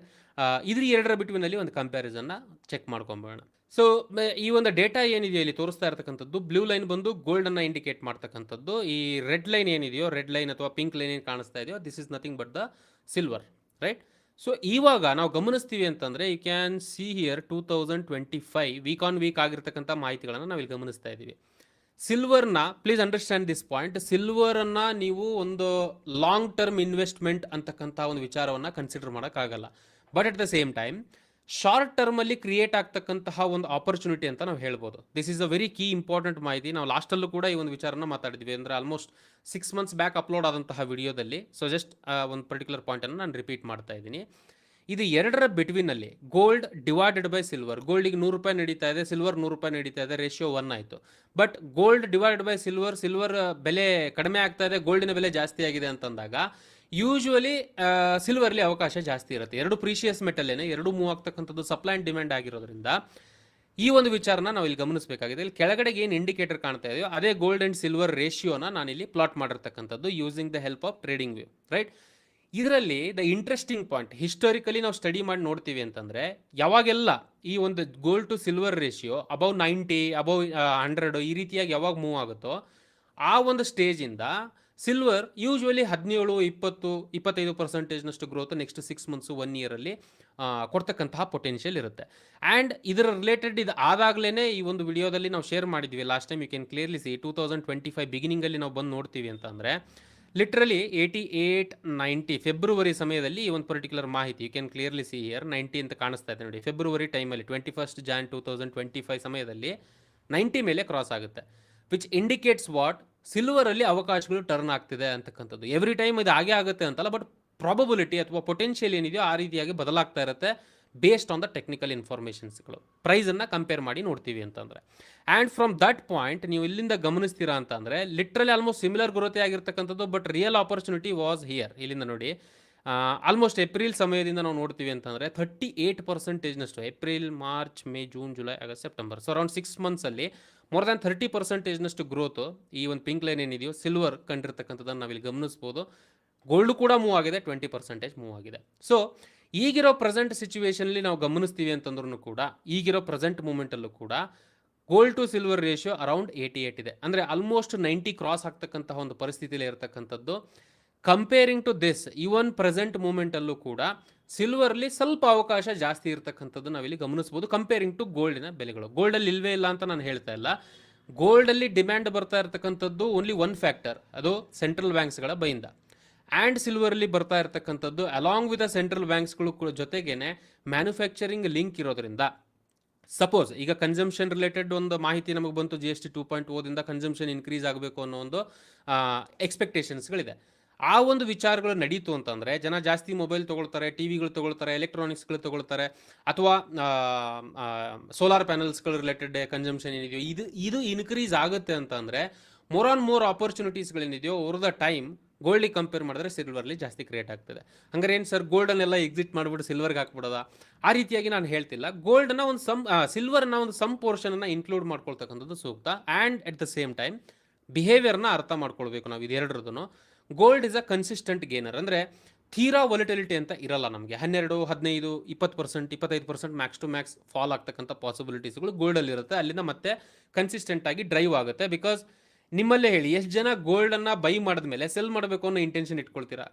ಇದ್ರ ಎರಡರ ಬಿಟ್ವಿನಲ್ಲಿ ಒಂದು ಕಂಪ್ಯಾರಿಸನ್ನ ಚೆಕ್ ಮಾಡ್ಕೊಂಬೋಣ ಸೊ ಈ ಒಂದು ಡೇಟಾ ಏನಿದೆಯೋ ಇಲ್ಲಿ ತೋರಿಸ್ತಾ ಇರತಕ್ಕಂಥದ್ದು ಬ್ಲೂ ಲೈನ್ ಬಂದು ಗೋಲ್ಡ್ ಅನ್ನ ಇಂಡಿಕೇಟ್ ಮಾಡ್ತಕ್ಕಂಥದ್ದು. ಈ ರೆಡ್ ಲೈನ್ ಏನಿದೆಯೋ ರೆಡ್ ಲೈನ್ ಅಥವಾ ಪಿಂಕ್ ಲೈನ್ ಏನು ಕಾಣಿಸ್ತಾ ಇದೆಯೋ this is nothing but the silver right so ಇವಾಗ ನಾವು ಗಮನಿಸ್ತೀವಿ ಅಂತಂದರೆ you can see here two thousand twenty five week on week ಆಗಿರ್ತಕ್ಕಂಥ ಮಾಹಿತಿಗಳನ್ನು ನಾವಿಲ್ಲಿ ಗಮನಿಸ್ತಾ ಇದ್ದೀವಿ. ಸಿಲ್ವರ್ನ ಪ್ಲೀಸ್ ಅಂಡರ್ಸ್ಟ್ಯಾಂಡ್ ದಿಸ್ ಪಾಯಿಂಟ್ ಸಿಲ್ವರನ್ನು ನೀವು ಒಂದು ಲಾಂಗ್ ಟರ್ಮ್ ಇನ್ವೆಸ್ಟ್ಮೆಂಟ್ ಅಂತಕ್ಕಂಥ ಒಂದು ವಿಚಾರವನ್ನು ಕನ್ಸಿಡರ್ ಮಾಡೋಕ್ಕಾಗಲ್ಲ. But at the same time short ಟರ್ಮಲ್ಲಿ create ಆಗ್ತಕ್ಕಂತಹ ಒಂದು ಆಪರ್ಚುನಿಟಿ ಅಂತ ನಾವು ಹೇಳ್ಬೋದು. This is a very key important ಮಾಹಿತಿ. ನಾವು ಲಾಸ್ಟಲ್ಲೂ ಕೂಡ ಈ ಒಂದು ವಿಚಾರನ ಮಾತಾಡಿದ್ವಿ. ಅಂದರೆ almost six months back upload ಆದಂತಹ ವಿಡಿಯೋದಲ್ಲಿ ಸೊ ಜಸ್ಟ್ ಒಂದು ಪರ್ಟಿಕ್ಯುಲರ್ ಪಾಯಿಂಟನ್ನು ನಾನು ರಿಪೀಟ್ ಮಾಡ್ತಾ ಇದ್ದೀನಿ. ಇದು ಎರಡರ ಬಿಟ್ವೀನಲ್ಲಿ ಗೋಲ್ಡ್ ಡಿವೈಡೆಡ್ ಬೈ ಸಿಲ್ವರ್ ಗೋಲ್ಡಿಗೆ ನೂರು ರೂಪಾಯಿ ನಡೀತಾ ಇದೆ ಸಿಲ್ವರ್ ನೂರು ರೂಪಾಯಿ ನಡೀತಾ ಇದೆ ರೇಷಿಯೋ ಒನ್ ಆಯಿತು. But gold divided by silver silver ಬೆಲೆ ಕಡಿಮೆ ಆಗ್ತಾ ಇದೆ ಗೋಲ್ಡಿನ ಬೆಲೆ ಜಾಸ್ತಿ ಆಗಿದೆ ಅಂತಂದಾಗ ಯೂಶ್ವಲಿ ಸಿಲ್ವರ್ಲಿ ಅವಕಾಶ ಜಾಸ್ತಿ ಇರುತ್ತೆ. ಎರಡು ಪ್ರೀಶಿಯಸ್ ಮೆಟಲ್ಲೇನೆ ಎರಡು ಮೂವ್ ಆಗ್ತಕ್ಕಂಥದ್ದು ಸಪ್ಲೈ ಆ್ಯಂಡ್ ಡಿಮ್ಯಾಂಡ್ ಆಗಿರೋದ್ರಿಂದ ಈ ಒಂದು ವಿಚಾರನ ನಾವು ಇಲ್ಲಿ ಗಮನಿಸಬೇಕಾಗಿದೆ. ಇಲ್ಲಿ ಕೆಳಗಡೆಗೆ ಏನು ಇಂಡಿಕೇಟರ್ ಕಾಣ್ತಾ ಇದೆಯೋ, ಅದೇ ಗೋಲ್ಡ್ ಆ್ಯಂಡ್ ಸಿಲ್ವರ್ ರೇಷಿಯೋನ ನಾನಿಲ್ಲಿ ಪ್ಲಾಟ್ ಮಾಡಿರ್ತಕ್ಕಂಥದ್ದು using the help of TradingView right ಇದರಲ್ಲಿ ದ ಇಂಟ್ರೆಸ್ಟಿಂಗ್ ಪಾಯಿಂಟ್ ಹಿಸ್ಟೋರಿಕಲಿ ನಾವು ಸ್ಟಡಿ ಮಾಡಿ ನೋಡ್ತೀವಿ ಅಂತಂದರೆ, ಯಾವಾಗೆಲ್ಲ ಈ ಒಂದು gold to silver ratio above ninety above hundred ಈ ರೀತಿಯಾಗಿ ಯಾವಾಗ ಮೂವ್ ಆಗುತ್ತೋ, ಆ ಒಂದು ಸ್ಟೇಜಿಂದ ಸಿಲ್ವರ್ ಯೂಶ್ವಲಿ ಹದಿನೇಳು, ಇಪ್ಪತ್ತು, ಇಪ್ಪತ್ತೈದು ಪರ್ಸೆಂಟೇಜ್ನಷ್ಟು growth next six months one ಇಯರಲ್ಲಿ ಕೊಡ್ತಕ್ಕಂತಹ ಪೊಟೆನ್ಷಿಯಲ್ ಇರುತ್ತೆ. ಆ್ಯಂಡ್ ಇದರ ರಿಲೇಟೆಡ್ ಇದು ಆದಾಗಲೇ ಈ ಒಂದು ವಿಡಿಯೋದಲ್ಲಿ ನಾವು ಶೇರ್ ಮಾಡಿದ್ವಿ. Last time you can clearly see two thousand twenty five ಬಿಗಿನಿಂಗಲ್ಲಿ ನಾವು ಬಂದು ನೋಡ್ತೀವಿ ಅಂತಂದರೆ literally eighty eight ninety February ಸಮಯದಲ್ಲಿ ಈ ಒಂದು ಪರ್ಟಿಕ್ಯುಲರ್ ಮಾಹಿತಿ you can clearly see year ninety ಅಂತ ಕಾಣಿಸ್ತಾ ಇದೆ ನೋಡಿ. ಫೆಬ್ರವರಿ ಟೈಮಲ್ಲಿ twenty first Jan two thousand twenty five ಸಮಯದಲ್ಲಿ ನೈಂಟಿ ಮೇಲೆ ಕ್ರಾಸ್ ಆಗುತ್ತೆ. ವಿಚ್ ಇಂಡಿಕೇಟ್ಸ್ ವಾಟ್ ಸಿಲ್ವರಲ್ಲಿ ಅವಕಾಶಗಳು ಟರ್ನ್ ಆಗ್ತಿದೆ ಅಂತಕ್ಕಂಥದ್ದು. ಎವ್ರಿ ಟೈಮ್ ಇದು ಹಾಗೆ ಆಗುತ್ತೆ ಅಂತಲ್ಲ ಬಟ್ ಪ್ರಾಬಬಿಲಿಟಿ ಅಥವಾ ಪೊಟೆನ್ಷಿಯಲ್ ಏನಿದೆಯೋ ಆ ರೀತಿಯಾಗಿ ಬದಲಾಗ್ತಾ ಇರುತ್ತೆ ಬೇಸ್ಡ್ ಆನ್ ದ ಟೆಕ್ನಿಕಲ್ ಇನ್ಫಾರ್ಮೇಷನ್ಸ್ಗಳು ಪ್ರೈಸನ್ನು ಕಂಪೇರ್ ಮಾಡಿ ನೋಡ್ತೀವಿ ಅಂತಂದರೆ. ಆ್ಯಂಡ್ ಫ್ರಮ್ ದಟ್ ಪಾಯಿಂಟ್ ನೀವು ಇಲ್ಲಿಂದ ಗಮನಿಸ್ತೀರಾ ಅಂತಂದರೆ ಲಿಟ್ರಲಿ ಆಲ್ಮೋಸ್ಟ್ ಸಿಮಿಲರ್ ಗ್ರೋತೆ ಆಗಿರ್ತಕ್ಕಂಥದ್ದು but real opportunity was here ಇಲ್ಲಿಂದ ನೋಡಿ. ಆಲ್ಮೋಸ್ಟ್ ಏಪ್ರಿಲ್ ಸಮಯದಿಂದ ನಾವು ನೋಡ್ತೀವಿ ಅಂತಂದರೆ thirty eight ಪರ್ಸೆಂಟೇಜ್ನಷ್ಟು April March May June July August September so around six ಮಂತ್ಸಲ್ಲಿ more than thirty ಪರ್ಸೆಂಟೇಜ್ನಷ್ಟು ಗ್ರೋತು ಈ ಒಂದು ಪಿಂಕ್ ಲೈನ್ ಏನಿದೆಯೋ ಸಿಲ್ವರ್ ಕಂಡಿರ್ತಕ್ಕಂಥದ್ದನ್ನು ನಾವಿಲ್ಲಿ ಗಮನಿಸ್ಬೋದು. ಗೋಲ್ಡ್ ಕೂಡ ಮೂವ್ ಆಗಿದೆ ಟ್ವೆಂಟಿ ಪರ್ಸೆಂಟೇಜ್ ಮೂವ್ ಆಗಿದೆ. ಸೊ ಈಗಿರೋ ಪ್ರೆಸೆಂಟ್ ಸಿಚುವೇಶನಲ್ಲಿ ನಾವು ಗಮನಿಸ್ತೀವಿ ಅಂತಂದ್ರೂ ಕೂಡ, ಈಗಿರೋ ಪ್ರೆಸೆಂಟ್ ಮೂಮೆಂಟಲ್ಲೂ ಕೂಡ gold to silver ratio around eighty eight ಇದೆ. ಅಂದರೆ ಆಲ್ಮೋಸ್ಟ್ ನೈಂಟಿ ಕ್ರಾಸ್ ಆಗ್ತಕ್ಕಂತಹ ಒಂದು ಪರಿಸ್ಥಿತಿಯಲ್ಲಿ ಇರತಕ್ಕಂಥದ್ದು. Comparing to this even present ಮೂಮೆಂಟಲ್ಲೂ ಕೂಡ ಸಿಲ್ವರ್ಲಿ ಸ್ವಲ್ಪ ಅವಕಾಶ ಜಾಸ್ತಿ ಇರತಕ್ಕಂಥದ್ದು ನಾವಿಲ್ಲಿ ಗಮನಿಸ್ಬೋದು. ಕಂಪೇರಿಂಗ್ ಟು ಗೋಲ್ಡಿನ ಬೆಲೆಗಳು. ಗೋಲ್ಡಲ್ಲಿ ಇಲ್ವೇ ಇಲ್ಲ ಅಂತ ನಾನು ಹೇಳ್ತಾ ಇಲ್ಲ. ಗೋಲ್ಡಲ್ಲಿ ಡಿಮ್ಯಾಂಡ್ ಬರ್ತಾ ಇರತಕ್ಕಂಥದ್ದು ಓನ್ಲಿ ಒನ್ ಫ್ಯಾಕ್ಟರ್ ಅದು ಸೆಂಟ್ರಲ್ ಬ್ಯಾಂಕ್ಸ್ಗಳ ಬೈಯಿಂದ. ಆ್ಯಂಡ್ ಸಿಲ್ವರ್ಲಿ ಬರ್ತಾ ಇರತಕ್ಕಂಥದ್ದು ಅಲಾಂಗ್ ವಿತ್ ಸೆಂಟ್ರಲ್ ಬ್ಯಾಂಕ್ಸ್ಗಳು ಕೂಡ ಜೊತೆಗೇನೆ ಮ್ಯಾನುಫ್ಯಾಕ್ಚರಿಂಗ್ ಲಿಂಕ್ ಇರೋದ್ರಿಂದ. ಸಪೋಸ್ ಈಗ ಕನ್ಸಂಪ್ಷನ್ ರಿಲೇಟೆಡ್ ಒಂದು ಮಾಹಿತಿ ನಮಗೆ ಬಂತು G S T two point ಓದಿಂದ consumption increase ಆಗಬೇಕು ಅನ್ನೋ ಒಂದು ಎಕ್ಸ್ಪೆಕ್ಟೇಷನ್ಸ್ಗಳಿದೆ ಆ ಒಂದು ವಿಚಾರಗಳು ನಡೀತು ಅಂತಂದರೆ, ಜನ ಜಾಸ್ತಿ ಮೊಬೈಲ್ ತೊಗೊಳ್ತಾರೆ ಟಿ ವಿಗಳು ತೊಗೊಳ್ತಾರೆ ಎಲೆಕ್ಟ್ರಾನಿಕ್ಸ್ಗಳು ತೊಗೊಳ್ತಾರೆ, ಅಥವಾ ಸೋಲಾರ್ ಪ್ಯಾನಲ್ಸ್ಗಳು ರಿಲೇಟೆಡ್ ಕನ್ಸಂಪ್ಷನ್ ಏನಿದೆಯೋ, ಇದು ಇದು ಇನ್ಕ್ರೀಸ್ ಆಗುತ್ತೆ ಅಂತಂದರೆ ಮೋರ್ ಆನ್ ಮೋರ್ ಆಪರ್ಚುನಿಟೀಸ್ಗಳೇನಿದೆಯೋ ಓವರ್ ದ ಟೈಮ್ ಗೋಲ್ಡಿಗೆ ಕಂಪೇರ್ ಮಾಡಿದ್ರೆ ಸಿಲ್ವರ್ಲಿ ಜಾಸ್ತಿ ಕ್ರಿಯೇಟ್ ಆಗ್ತದೆ. ಹಂಗಾರೆ ಏನು ಸರ್ ಗೋಲ್ಡನ್ನೆಲ್ಲ ಎಕ್ಸಿಟ್ ಮಾಡಿಬಿಟ್ಟು ಸಿಲ್ವರ್ಗೆ ಹಾಕ್ಬಿಡೋದ? ಆ ರೀತಿಯಾಗಿ ನಾನು ಹೇಳ್ತಿಲ್ಲ. ಗೋಲ್ಡ್ನ ಒಂದು ಸಮ್ ಸಿಲ್ವರ್ನ ಒಂದು ಸಮ್ ಪೋರ್ಷನನ್ನು ಇನ್ಕ್ಲೂಡ್ ಮಾಡ್ಕೊಳ್ತಕ್ಕಂಥದ್ದು ಸೂಕ್ತ and at the same time ಬಿಹೇವಿಯರ್ನ ಅರ್ಥ ಮಾಡ್ಕೊಳ್ಬೇಕು ನಾವು ಇದೆರಡರದ್ದು gold is a consistent gainer ಅಂದರೆ ತೀರಾ ವೊಲಿಟಿಲಿಟಿ ಅಂತ ಇರಲ್ಲ ನಮಗೆ. ಹನ್ನೆರಡು, ಹದಿನೈದು, ಇಪ್ಪತ್ತು ಪರ್ಸೆಂಟ್ ಇಪ್ಪತ್ತೈದು percent max to max fall ಆಗ್ತಕ್ಕಂಥ ಪಾಸಿಬಿಲಿಟೀಸ್ಗಳು ಗೋಲ್ಡಲ್ಲಿರುತ್ತೆ ಅಲ್ಲಿಂದ ಮತ್ತೆ ಕನ್ಸಿಸ್ಟೆಂಟ್ ಆಗಿ ಡ್ರೈವ್ ಆಗುತ್ತೆ. ಬಿಕಾಸ್ ನಿಮ್ಮಲ್ಲೇ ಹೇಳಿ, ಎಷ್ಟು ಜನ ಗೋಲ್ಡನ್ನು ಬೈ ಮಾಡಿದ್ಮೇಲೆ ಸೆಲ್ ಮಾಡಬೇಕು ಅನ್ನೋ ಇಂಟೆನ್ಷನ್ ಇಟ್ಕೊಳ್ತೀರಾ?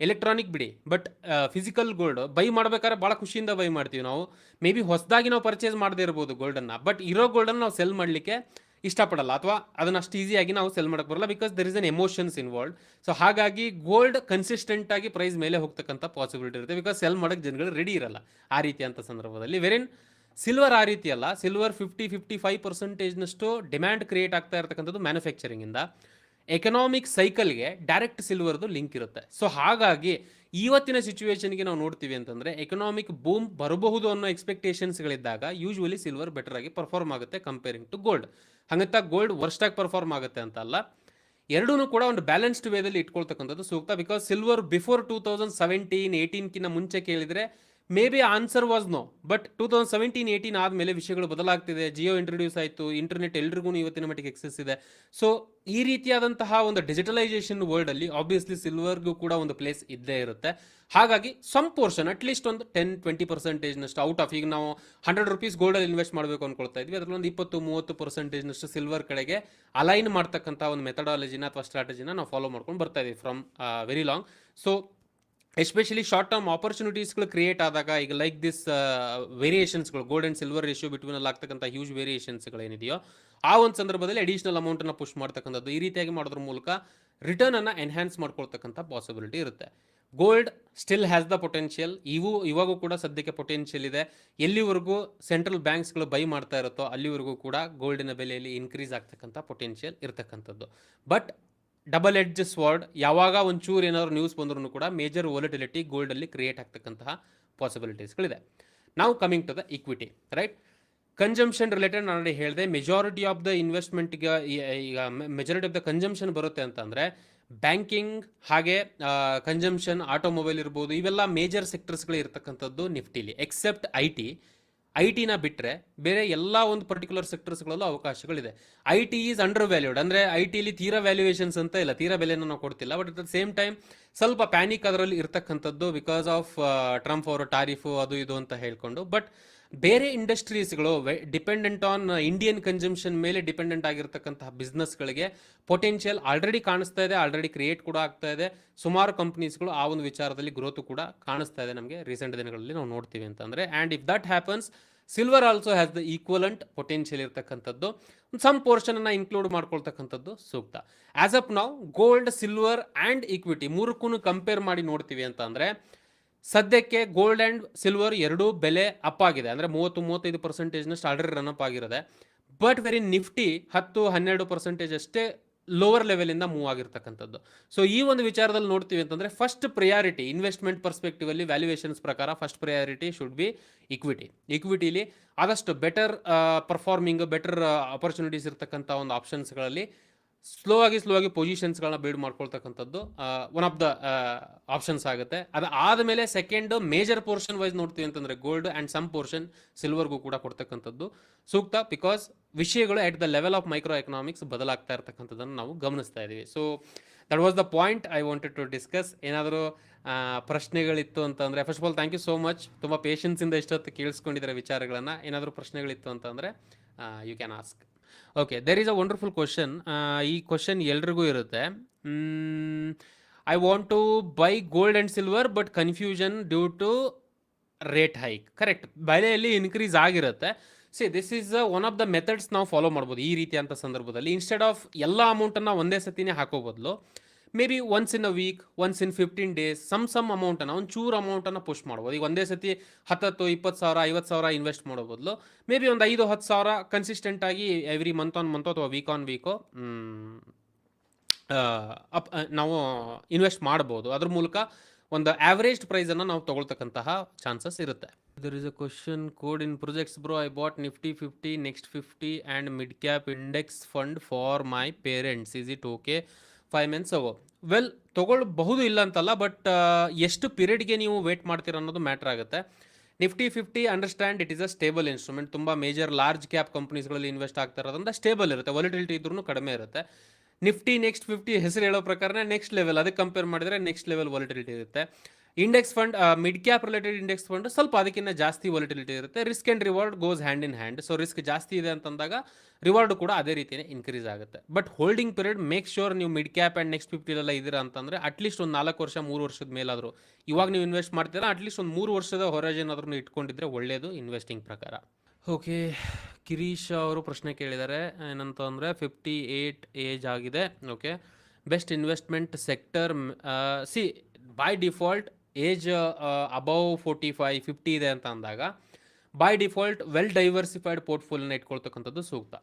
ಎಲೆಕ್ಟ್ರಾನಿಕ್ ಬಿಡಿ. ಬಟ್ ಫಿಸಿಕಲ್ ಗೋಲ್ಡ್ ಬೈ ಮಾಡ್ಬೇಕಾದ್ರೆ ಭಾಳ ಖುಷಿಯಿಂದ ಬೈ ಮಾಡ್ತೀವಿ ನಾವು. ಮೇ ಬಿ ಹೊಸದಾಗಿ ನಾವು ಪರ್ಚೇಸ್ ಮಾಡದೇ ಇರ್ಬೋದು ಗೋಲ್ಡನ್ನು ಬಟ್ ಇರೋ ಗೋಲ್ಡನ್ನು ನಾವು ಸೆಲ್ ಮಾಡಲಿಕ್ಕೆ ಇಷ್ಟಪಡಲ್ಲ ಅಥವಾ ಅದನ್ನ ಅಷ್ಟು ಈಸಿಯಾಗಿ ನಾವು ಸೆಲ್ ಮಾಡಕ್ಕೆ ಬರಲ್ಲ because there is an emotions involve so ಹಾಗಾಗಿ ಗೋಲ್ಡ್ ಕನ್ಸಿಸ್ಟೆಂಟ್ ಆಗಿ ಪ್ರೈಸ್ ಮೇಲೆ ಹೋಗ್ತಕ್ಕಂಥ ಪಾಸಿಬಿಲಿಟಿ ಇರುತ್ತೆ ಬಿಕಾಸ್ ಸೆಲ್ ಮಾಡೋಕ್ಕೆ ಜನಗಳು ರೆಡಿ ಇರಲ್ಲ ಆ ರೀತಿ ಅಂತ ಸಂದರ್ಭದಲ್ಲಿ. ವೆರಿನ್ ಸಿಲ್ವರ್ ಆ ರೀತಿ ಅಲ್ಲ ಸಿಲ್ವರ್ ಫಿಫ್ಟಿ ಫಿಫ್ಟಿ ಫೈವ್ ಪರ್ಸೆಂಟೇಜ್ನಷ್ಟು ಡಿಮ್ಯಾಂಡ್ ಕ್ರಿಯೇಟ್ ಆಗ್ತಾ ಇರತಕ್ಕಂಥದ್ದು ಮ್ಯಾನುಫ್ಯಾಕ್ಚರಿಂಗಿಂದ ಎಕನಾಮಿಕ್ ಸೈಕಲ್ಗೆ ಡೈರೆಕ್ಟ್ ಸಿಲ್ವರ್ದು ಲಿಂಕ್ ಇರುತ್ತೆ. ಸೊ ಹಾಗಾಗಿ ಇವತ್ತಿನ ಸಿಚುವೇಶನ್ಗೆ ನಾವು ನೋಡ್ತೀವಿ ಅಂತಂದರೆ ಎಕನಾಮಿಕ್ ಬೂಮ್ ಬರಬಹುದು ಅನ್ನೋ ಎಕ್ಸ್ಪೆಕ್ಟೇಷನ್ಸ್ಗಳಿದ್ದಾಗ ಯೂಶ್ವಲಿ ಸಿಲ್ವರ್ ಬೆಟರ್ ಆಗಿ ಪರ್ಫಾರ್ಮ್ ಆಗುತ್ತೆ ಕಂಪೇರಿಂಗ್ ಟು ಗೋಲ್ಡ್ ಹಂಗಂತ ಗೋಲ್ಡ್ ವರ್ಸ್ಟಾಗಿ ಪರ್ಫಾರ್ಮ್ ಆಗುತ್ತೆ ಅಂತ ಅಲ್ಲ. ಎರಡೂ ಕೂಡ ಒಂದು ಬ್ಯಾಲೆನ್ಸ್ಡ್ ವೇದಲ್ಲಿ ಇಟ್ಕೊಳ್ತಕ್ಕಂಥದ್ದು ಸೂಕ್ತ because silver before two thousand seventeen ಏಯ್ಟೀನ್ಕಿಂತ ಮುಂಚೆ ಕೇಳಿದರೆ may be answer was no but two thousand seventeen eighteen ಆದಮೇಲೆ ವಿಷಯಗಳು ಬದಲಾಗ್ತಿದೆ. ಜಿಯೋ ಇಂಟ್ರೊಡ್ಯೂಸ್ ಆಯಿತು ಇಂಟರ್ನೆಟ್ ಎಲ್ರಿಗೂ ಇವತ್ತಿನ ಮಟ್ಟಿಗೆ ಎಕ್ಸೆಸ್ ಇದೆ. ಸೊ ಈ ರೀತಿಯಾದಂತಹ ಒಂದು ಡಿಜಿಟಲೈಸೇಷನ್ ವರ್ಲ್ಡಲ್ಲಿ ಆಬ್ವಿಯಸ್ಲಿ ಸಿಲ್ವರ್ಗೂ ಕೂಡ ಒಂದು ಪ್ಲೇಸ್ ಇದ್ದೇ ಇರುತ್ತೆ. ಹಾಗಾಗಿ ಸಮ್ ಪೋರ್ಷನ್ ಅಟ್ ಲೀಸ್ಟ್ ಒಂದು ಟೆನ್ ಟ್ವೆಂಟಿ ಪರ್ಸೆಂಟೇಜ್ನಷ್ಟು ಔಟ್ ಆಫ್ ಈಗ ನಾವು ಹಂಡ್ರೆಡ್ ರುಪೀಸ್ ಗೋಲ್ಡಲ್ಲಿ ಇನ್ವೆಸ್ಟ್ ಮಾಡಬೇಕು ಅನ್ಕೊಳ್ತಾ ಇದ್ವಿ. ಅದರಲ್ಲಿ ಒಂದು ಇಪ್ಪತ್ತು, ಮೂವತ್ತು ಪರ್ಸೆಂಟೇಜ್ನಷ್ಟು ಸಿಲ್ವರ್ ಕಡೆಗೆ ಅಲೈನ್ ಮಾಡ್ತಕ್ಕಂಥ ಒಂದು ಮೆಥಡಾಲಜಿನ ಅಥವಾ ಸ್ಟ್ರಾಟಜಿನ ನಾವು ಫಾಲೋ ಮಾಡ್ಕೊಂಡು ಬರ್ತಾ ಇದೀವಿ from very long so especially short term ಆಪರ್ಚುನಿಟೀಸ್ಗಳು create ಆದಾಗ ಈಗ like this ವೇರಿಯೇಷನ್ಸ್ಗಳು gold and silver ratio between ಅಲ್ಲಿ ಆಗ್ತಕ್ಕಂಥ ಹ್ಯೂಜ್ ವೇರಿಯೇಷನ್ಸ್ಗಳೇನಿದೆಯೋ ಆ ಒಂದು ಸಂದರ್ಭದಲ್ಲಿ ಅಡಿಷನಲ್ ಅಮೌಂಟನ್ನು ಪುಷ್ ಮಾಡ್ತಕ್ಕಂಥದ್ದು ಈ ರೀತಿಯಾಗಿ ಮಾಡೋದ್ರ ಮೂಲಕ ರಿಟರ್ನನ್ನು ಎನ್ಹ್ಯಾನ್ಸ್ ಮಾಡ್ಕೊಳ್ತಕ್ಕಂಥ ಪಾಸಿಬಿಲಿಟಿ ಇರುತ್ತೆ. Gold still has the potential ಇವು, ಇವಾಗೂ ಕೂಡ ಸದ್ಯಕ್ಕೆ ಪೊಟೆನ್ಷಿಯಲ್ ಇದೆ. ಎಲ್ಲಿವರೆಗೂ ಸೆಂಟ್ರಲ್ ಬ್ಯಾಂಕ್ಸ್ಗಳು ಬೈ ಮಾಡ್ತಾ ಇರುತ್ತೋ ಅಲ್ಲಿವರೆಗೂ ಕೂಡ ಗೋಲ್ಡಿನ ಬೆಲೆಯಲ್ಲಿ ಇನ್ಕ್ರೀಸ್ ಆಗ್ತಕ್ಕಂಥ ಪೊಟೆನ್ಷಿಯಲ್ ಇರತಕ್ಕಂಥದ್ದು. ಬಟ್ ಡಬಲ್ ಎಡ್ಜ್ ಸ್ವಾರ್ಡ್ ಯಾವಾಗ ಒಂಚೂರು ಏನಾದ್ರು ನ್ಯೂಸ್ ಬಂದ್ರೂ ಕೂಡ ಮೇಜರ್ ಗೋಲ್ಡ್ ಗೋಲ್ಡಲ್ಲಿ ಕ್ರಿಯೇಟ್ ಆಗ್ತಕ್ಕಂತಹ ಪಾಸಿಬಿಲಿಟೀಸ್ಗಳಿದೆ ನಾವು coming to the equity right consumption related ನಾನು ಹೇಳಿದೆ ಮೆಜಾರಿಟಿ ಆಫ್ ದ ಇನ್ವೆಸ್ಟ್ಮೆಂಟ್ಗೆ ಈಗ ಮೆಜಾರಿಟಿ ಆಫ್ ದ ಕನ್ಸಂಪ್ಷನ್ ಬರುತ್ತೆ ಅಂತಂದರೆ ಬ್ಯಾಂಕಿಂಗ್ ಹಾಗೆ ಕನ್ಸಂಪ್ಷನ್ ಆಟೋಮೊಬೈಲ್ ಇರ್ಬೋದು, ಇವೆಲ್ಲ ಮೇಜರ್ ಸೆಕ್ಟರ್ಸ್ಗಳು ಇರ್ತಕ್ಕಂಥದ್ದು ನಿಫ್ಟಿಲಿ ಎಕ್ಸೆಪ್ಟ್ ಐ ಟಿ ಐ ಟಿನ ಬಿಟ್ಟರೆ ಬೇರೆ ಎಲ್ಲ ಒಂದು ಪರ್ಟಿಕ್ಯುಲರ್ ಸೆಕ್ಟರ್ಸ್ಗಳಲ್ಲೂ ಅವಕಾಶಗಳಿದೆ. I T is undervalued ಅಂದರೆ ಐ ಟಿಲಿ ತೀರಾ ವ್ಯಾಲ್ಯೂಯೇಷನ್ಸ್ ಅಂತ ಇಲ್ಲ. ತೀರಾ ಬೆಲೆಯನ್ನು ನಾವು ಕೊಡ್ತಿಲ್ಲ. But at the same time ಸ್ವಲ್ಪ ಪ್ಯಾನಿಕ್ ಅದರಲ್ಲಿ ಇರ್ತಕ್ಕಂಥದ್ದು ಬಿಕಾಸ್ ಆಫ್ ಟ್ರಂಪ್ ಅವರ ಟಾರಿಫು ಅದು ಇದು ಅಂತ ಹೇಳ್ಕೊಂಡು. ಬಟ್ ಬೇರೆ ಇಂಡಸ್ಟ್ರೀಸ್ಗಳು ಡಿಪೆಂಡೆಂಟ್ ಆನ್ ಇಂಡಿಯನ್ ಕನ್ಸಂಪ್ಷನ್ ಮೇಲೆ ಡಿಪೆಂಡೆಂಟ್ ಆಗಿರ್ತಕ್ಕಂತಹ ಬಿಸ್ನೆಸ್ಗಳಿಗೆ ಪೊಟೆನ್ಷಿಯಲ್ ಆಲ್ರೆಡಿ ಕಾಣಿಸ್ತಾ ಇದೆ ಆಲ್ರೆಡಿ ಕ್ರಿಯೇಟ್ ಕೂಡ ಆಗ್ತಾ ಇದೆ. ಸುಮಾರು ಕಂಪ್ನೀಸ್ಗಳು ಆ ಒಂದು ವಿಚಾರದಲ್ಲಿ ಗ್ರೋತ್ ಕೂಡ ಕಾಣಿಸ್ತಾ ಇದೆ ನಮಗೆ ರೀಸೆಂಟ್ ದಿನಗಳಲ್ಲಿ ನಾವು ನೋಡ್ತೀವಿ ಅಂತಂದರೆ. And if that happens silver also has the equivalent potential ಇರ್ತಕ್ಕಂಥದ್ದು. ಸಮ್ ಪೋರ್ಷನನ್ನು ಇನ್ಕ್ಲೂಡ್ ಮಾಡ್ಕೊಳ್ತಕ್ಕಂಥದ್ದು ಸೂಕ್ತ. ಆಸ್ ಅಪ್ ನಾವು ಗೋಲ್ಡ್ ಸಿಲ್ವರ್ ಆ್ಯಂಡ್ ಈಕ್ವಿಟಿ ಮೂರಕ್ಕೂ ಕಂಪೇರ್ ಮಾಡಿ ನೋಡ್ತೀವಿ ಅಂತ ಅಂದರೆ ಸದ್ಯಕ್ಕೆ ಗೋಲ್ಡ್ ಆ್ಯಂಡ್ ಸಿಲ್ವರ್ ಎರಡೂ ಬೆಲೆ ಅಪ್ ಆಗಿದೆ. ಅಂದರೆ ಮೂವತ್ತು, ಮೂವತ್ತೈದು ಪರ್ಸೆಂಟೇಜ್ನಷ್ಟು ಆಲ್ರೆಡಿ ರನ್ ಅಪ್ ಆಗಿರುತ್ತೆ ಬಟ್ ವೆರಿ ನಿಫ್ಟಿ ಹತ್ತು, ಹನ್ನೆರಡು ಪರ್ಸೆಂಟೇಜ್ ಅಷ್ಟೇ ಲೋವರ್ ಲೆವೆಲಿಂದ ಮೂವ್ ಆಗಿರ್ತಕ್ಕಂಥದ್ದು. ಸೊ ಈ ಒಂದು ವಿಚಾರದಲ್ಲಿ ನೋಡ್ತೀವಿ ಅಂತಂದರೆ ಫಸ್ಟ್ ಪ್ರಿಯಾರಿಟಿ ಇನ್ವೆಸ್ಟ್ಮೆಂಟ್ ಪರ್ಸ್ಪೆಕ್ಟಿವಲ್ಲಿ ವ್ಯಾಲ್ಯೂಯೇಷನ್ಸ್ ಪ್ರಕಾರ first priority should be equity ಇಕ್ವಿಟಿಲಿ ಆದಷ್ಟು ಬೆಟರ್ ಪರ್ಫಾರ್ಮಿಂಗ್ ಬೆಟರ್ ಆಪರ್ಚುನಿಟೀಸ್ ಇರ್ತಕ್ಕಂಥ ಒಂದು ಆಪ್ಷನ್ಸ್ಗಳಲ್ಲಿ ಸ್ಲೋ ಆಗಿ ಸ್ಲೋ ಆಗಿ ಪೊಸಿಷನ್ಸ್ಗಳನ್ನ ಬಿಲ್ಡ್ ಮಾಡ್ಕೊಳ್ತಕ್ಕಂಥದ್ದು ಒನ್ ಆಫ್ ದ ಆಪ್ಷನ್ಸ್ ಆಗುತ್ತೆ. ಅದು ಆದಮೇಲೆ ಸೆಕೆಂಡ್ ಮೇಜರ್ ಪೋರ್ಷನ್ ವೈಸ್ ನೋಡ್ತೀವಿ ಅಂತಂದರೆ ಗೋಲ್ಡ್ ಆ್ಯಂಡ್ ಸಮ್ ಪೋರ್ಷನ್ ಸಿಲ್ವರ್ಗೂ ಕೂಡ ಕೊಡ್ತಕ್ಕಂಥದ್ದು. ಸೂಕ್ತ ಬಿಕಾಸ್ ವಿಷಯಗಳು at the level of micro economics ಬದಲಾಗ್ತಾ ಇರ್ತಕ್ಕಂಥದ್ದನ್ನು ನಾವು ಗಮನಿಸ್ತಾ ಇದ್ದೀವಿ so that was the point I wanted to discuss ಏನಾದರೂ ಪ್ರಶ್ನೆಗಳಿತ್ತು ಅಂತಂದರೆ first of all thank you so much ತುಂಬ ಪೇಷನ್ಸಿಂದ ಇಷ್ಟೊತ್ತು ಕೇಳಿಸ್ಕೊಂಡಿದ್ದಾರೆ ವಿಚಾರಗಳನ್ನು. ಏನಾದರೂ ಪ್ರಶ್ನೆಗಳಿತ್ತು ಅಂತಂದರೆ you can ask okay there is a wonderful question ಈ ಕ್ವಶನ್ ಎಲ್ರಿಗೂ ಇರುತ್ತೆ. I want to buy gold and silver but confusion due to rate hike correct ಬೆಲೆಯಲ್ಲಿ ಇನ್ಕ್ರೀಸ್ ಆಗಿರುತ್ತೆ. See this is one of the methods ನಾವು follow ಮಾಡ್ಬೋದು ಈ ರೀತಿಯಂಥ ಸಂದರ್ಭದಲ್ಲಿ. Instead of ಎಲ್ಲ ಅಮೌಂಟನ್ನು ಒಂದೇ ಸತಿನೇ ಹಾಕೋ ಬದಲು may be once in a week once in fifteen days some some ಅಮೌಂಟನ್ನು ಒಂದು ಚೂರು ಅಮೌಂಟನ್ನು ಪುಷ್ ಮಾಡ್ಬೋದು. ಈಗ ಒಂದೇ ಸತಿ ಹತ್ತತ್ತು ಇಪ್ಪತ್ತು ಸಾವಿರ, ಐವತ್ತು ಸಾವಿರ ಇನ್ವೆಸ್ಟ್ ಮಾಡೋ ಬದಲು ಮೇ ಬಿ ಒಂದು ಐದು, ಹತ್ತು ಸಾವಿರ ಕನ್ಸಿಸ್ಟೆಂಟಾಗಿ ಎವ್ರಿ ಮಂತ್ ಆನ್ ಮಂತ್ ಅಥವಾ ವೀಕ್ ಆನ್ ವೀಕು ಅಪ್ ನಾವು ಇನ್ವೆಸ್ಟ್ ಮಾಡ್ಬೋದು. ಅದ್ರ ಮೂಲಕ ಒಂದು ಆವರೇಜ್ ಪ್ರೈಸನ್ನು ನಾವು ತಗೊಳ್ತಕ್ಕಂತಹ ಚಾನ್ಸಸ್ ಇರುತ್ತೆ. There is a question code in projects bro I bought Nifty fifty next fifty and mid cap index fund for my parents is it okay five months ago well ತೊಗೊಳ್ಬಹುದು ಇಲ್ಲ ಅಂತಲ್ಲ but ಎಷ್ಟು ಪೀರಿಯಡ್ಗೆ ನೀವು wait ಮಾಡ್ತೀರ ಅನ್ನೋದು matter ಆಗುತ್ತೆ. Nifty fifty understand it is a stable instrument ತುಂಬ major large cap ಕಂಪ್ನೀಸ್ಗಳಲ್ಲಿ invest ಆಗ್ತಾ ಇರೋದ್ರಿಂದ ಸ್ಟೇಬಲ್ ಇರುತ್ತೆ. ವಾಲಿಟಿಲಿಟಿ ಇದ್ರೂ ಕಡಿಮೆ ಇರುತ್ತೆ. ನಿಫ್ಟಿ ನೆಕ್ಸ್ಟ್ ಫಿಫ್ಟಿ ಹೆಸರು ಹೇಳೋ ಪ್ರಕಾರನೇ ನೆಕ್ಸ್ಟ್ ಲೆವೆಲ್ ಅದಕ್ಕೆ ಕಂಪೇರ್ ಮಾಡಿದರೆ ನೆಕ್ಸ್ಟ್ ಲೆವೆಲ್ ವಾಲಿಟಿಲಿಟಿ ಇರುತ್ತೆ. Index fund mid cap related index fund ಸ್ವಲ್ಪ ಅದಕ್ಕಿಂತ ಜಾಸ್ತಿ ವಾಲಿಟಿಲಿಟಿ ಇರುತ್ತೆ. Risk and reward goes hand in hand so risk ಜಾಸ್ತಿ ಇದೆ ಅಂತಂದಾಗ ರಿವಾರ್ಡ್ ಕೂಡ ಅದೇ ರೀತಿಯೇ ಇನ್ಕ್ರೀಸ್ ಆಗುತ್ತೆ. But holding period make sure ನೀವು ಮಿಡ್ ಕ್ಯಾಪ್ ಆ್ಯಂಡ್ ನೆಕ್ಸ್ಟ್ ಫಿಫ್ಟಿಲೆಲ್ಲ ಇದ್ದೀರಾ ಅಂತಂದರೆ ಅಟ್ಲೀಸ್ಟ್ ಒಂದು ನಾಲ್ಕು ವರ್ಷ, ಮೂರು ವರ್ಷದ ಮೇಲಾದರೂ. ಇವಾಗ ನೀವು ಇನ್ವೆಸ್ಟ್ ಮಾಡ್ತೀರಾ ಅಟ್ಲೀಸ್ಟ್ ಒಂದು ಮೂರು ವರ್ಷದ ಹೊರಜೇನಾದ್ರೂ ಇಟ್ಕೊಂಡಿದ್ರೆ ಒಳ್ಳೆಯದು ಇನ್ವೆಸ್ಟಿಂಗ್ ಪ್ರಕಾರ. ಓಕೆ ಕಿರೀಶ್ ಅವರು ಪ್ರಶ್ನೆ ಕೇಳಿದ್ದಾರೆ. ಏನಂತಂದರೆ ಫಿಫ್ಟಿ ಏಯ್ಟ್ ಏಜ್ ಆಗಿದೆ okay best investment sector see by default age above forty five fifty ಇದೆ ಅಂತ ಅಂದಾಗ ಬೈ ಡಿಫಾಲ್ಟ್ ವೆಲ್ ಡೈವರ್ಸಿಫೈಡ್ ಪೋರ್ಟ್ಫೋಲಿಯೋನ ಇಟ್ಕೊಳ್ತಕ್ಕಂಥದ್ದು ಸೂಕ್ತ.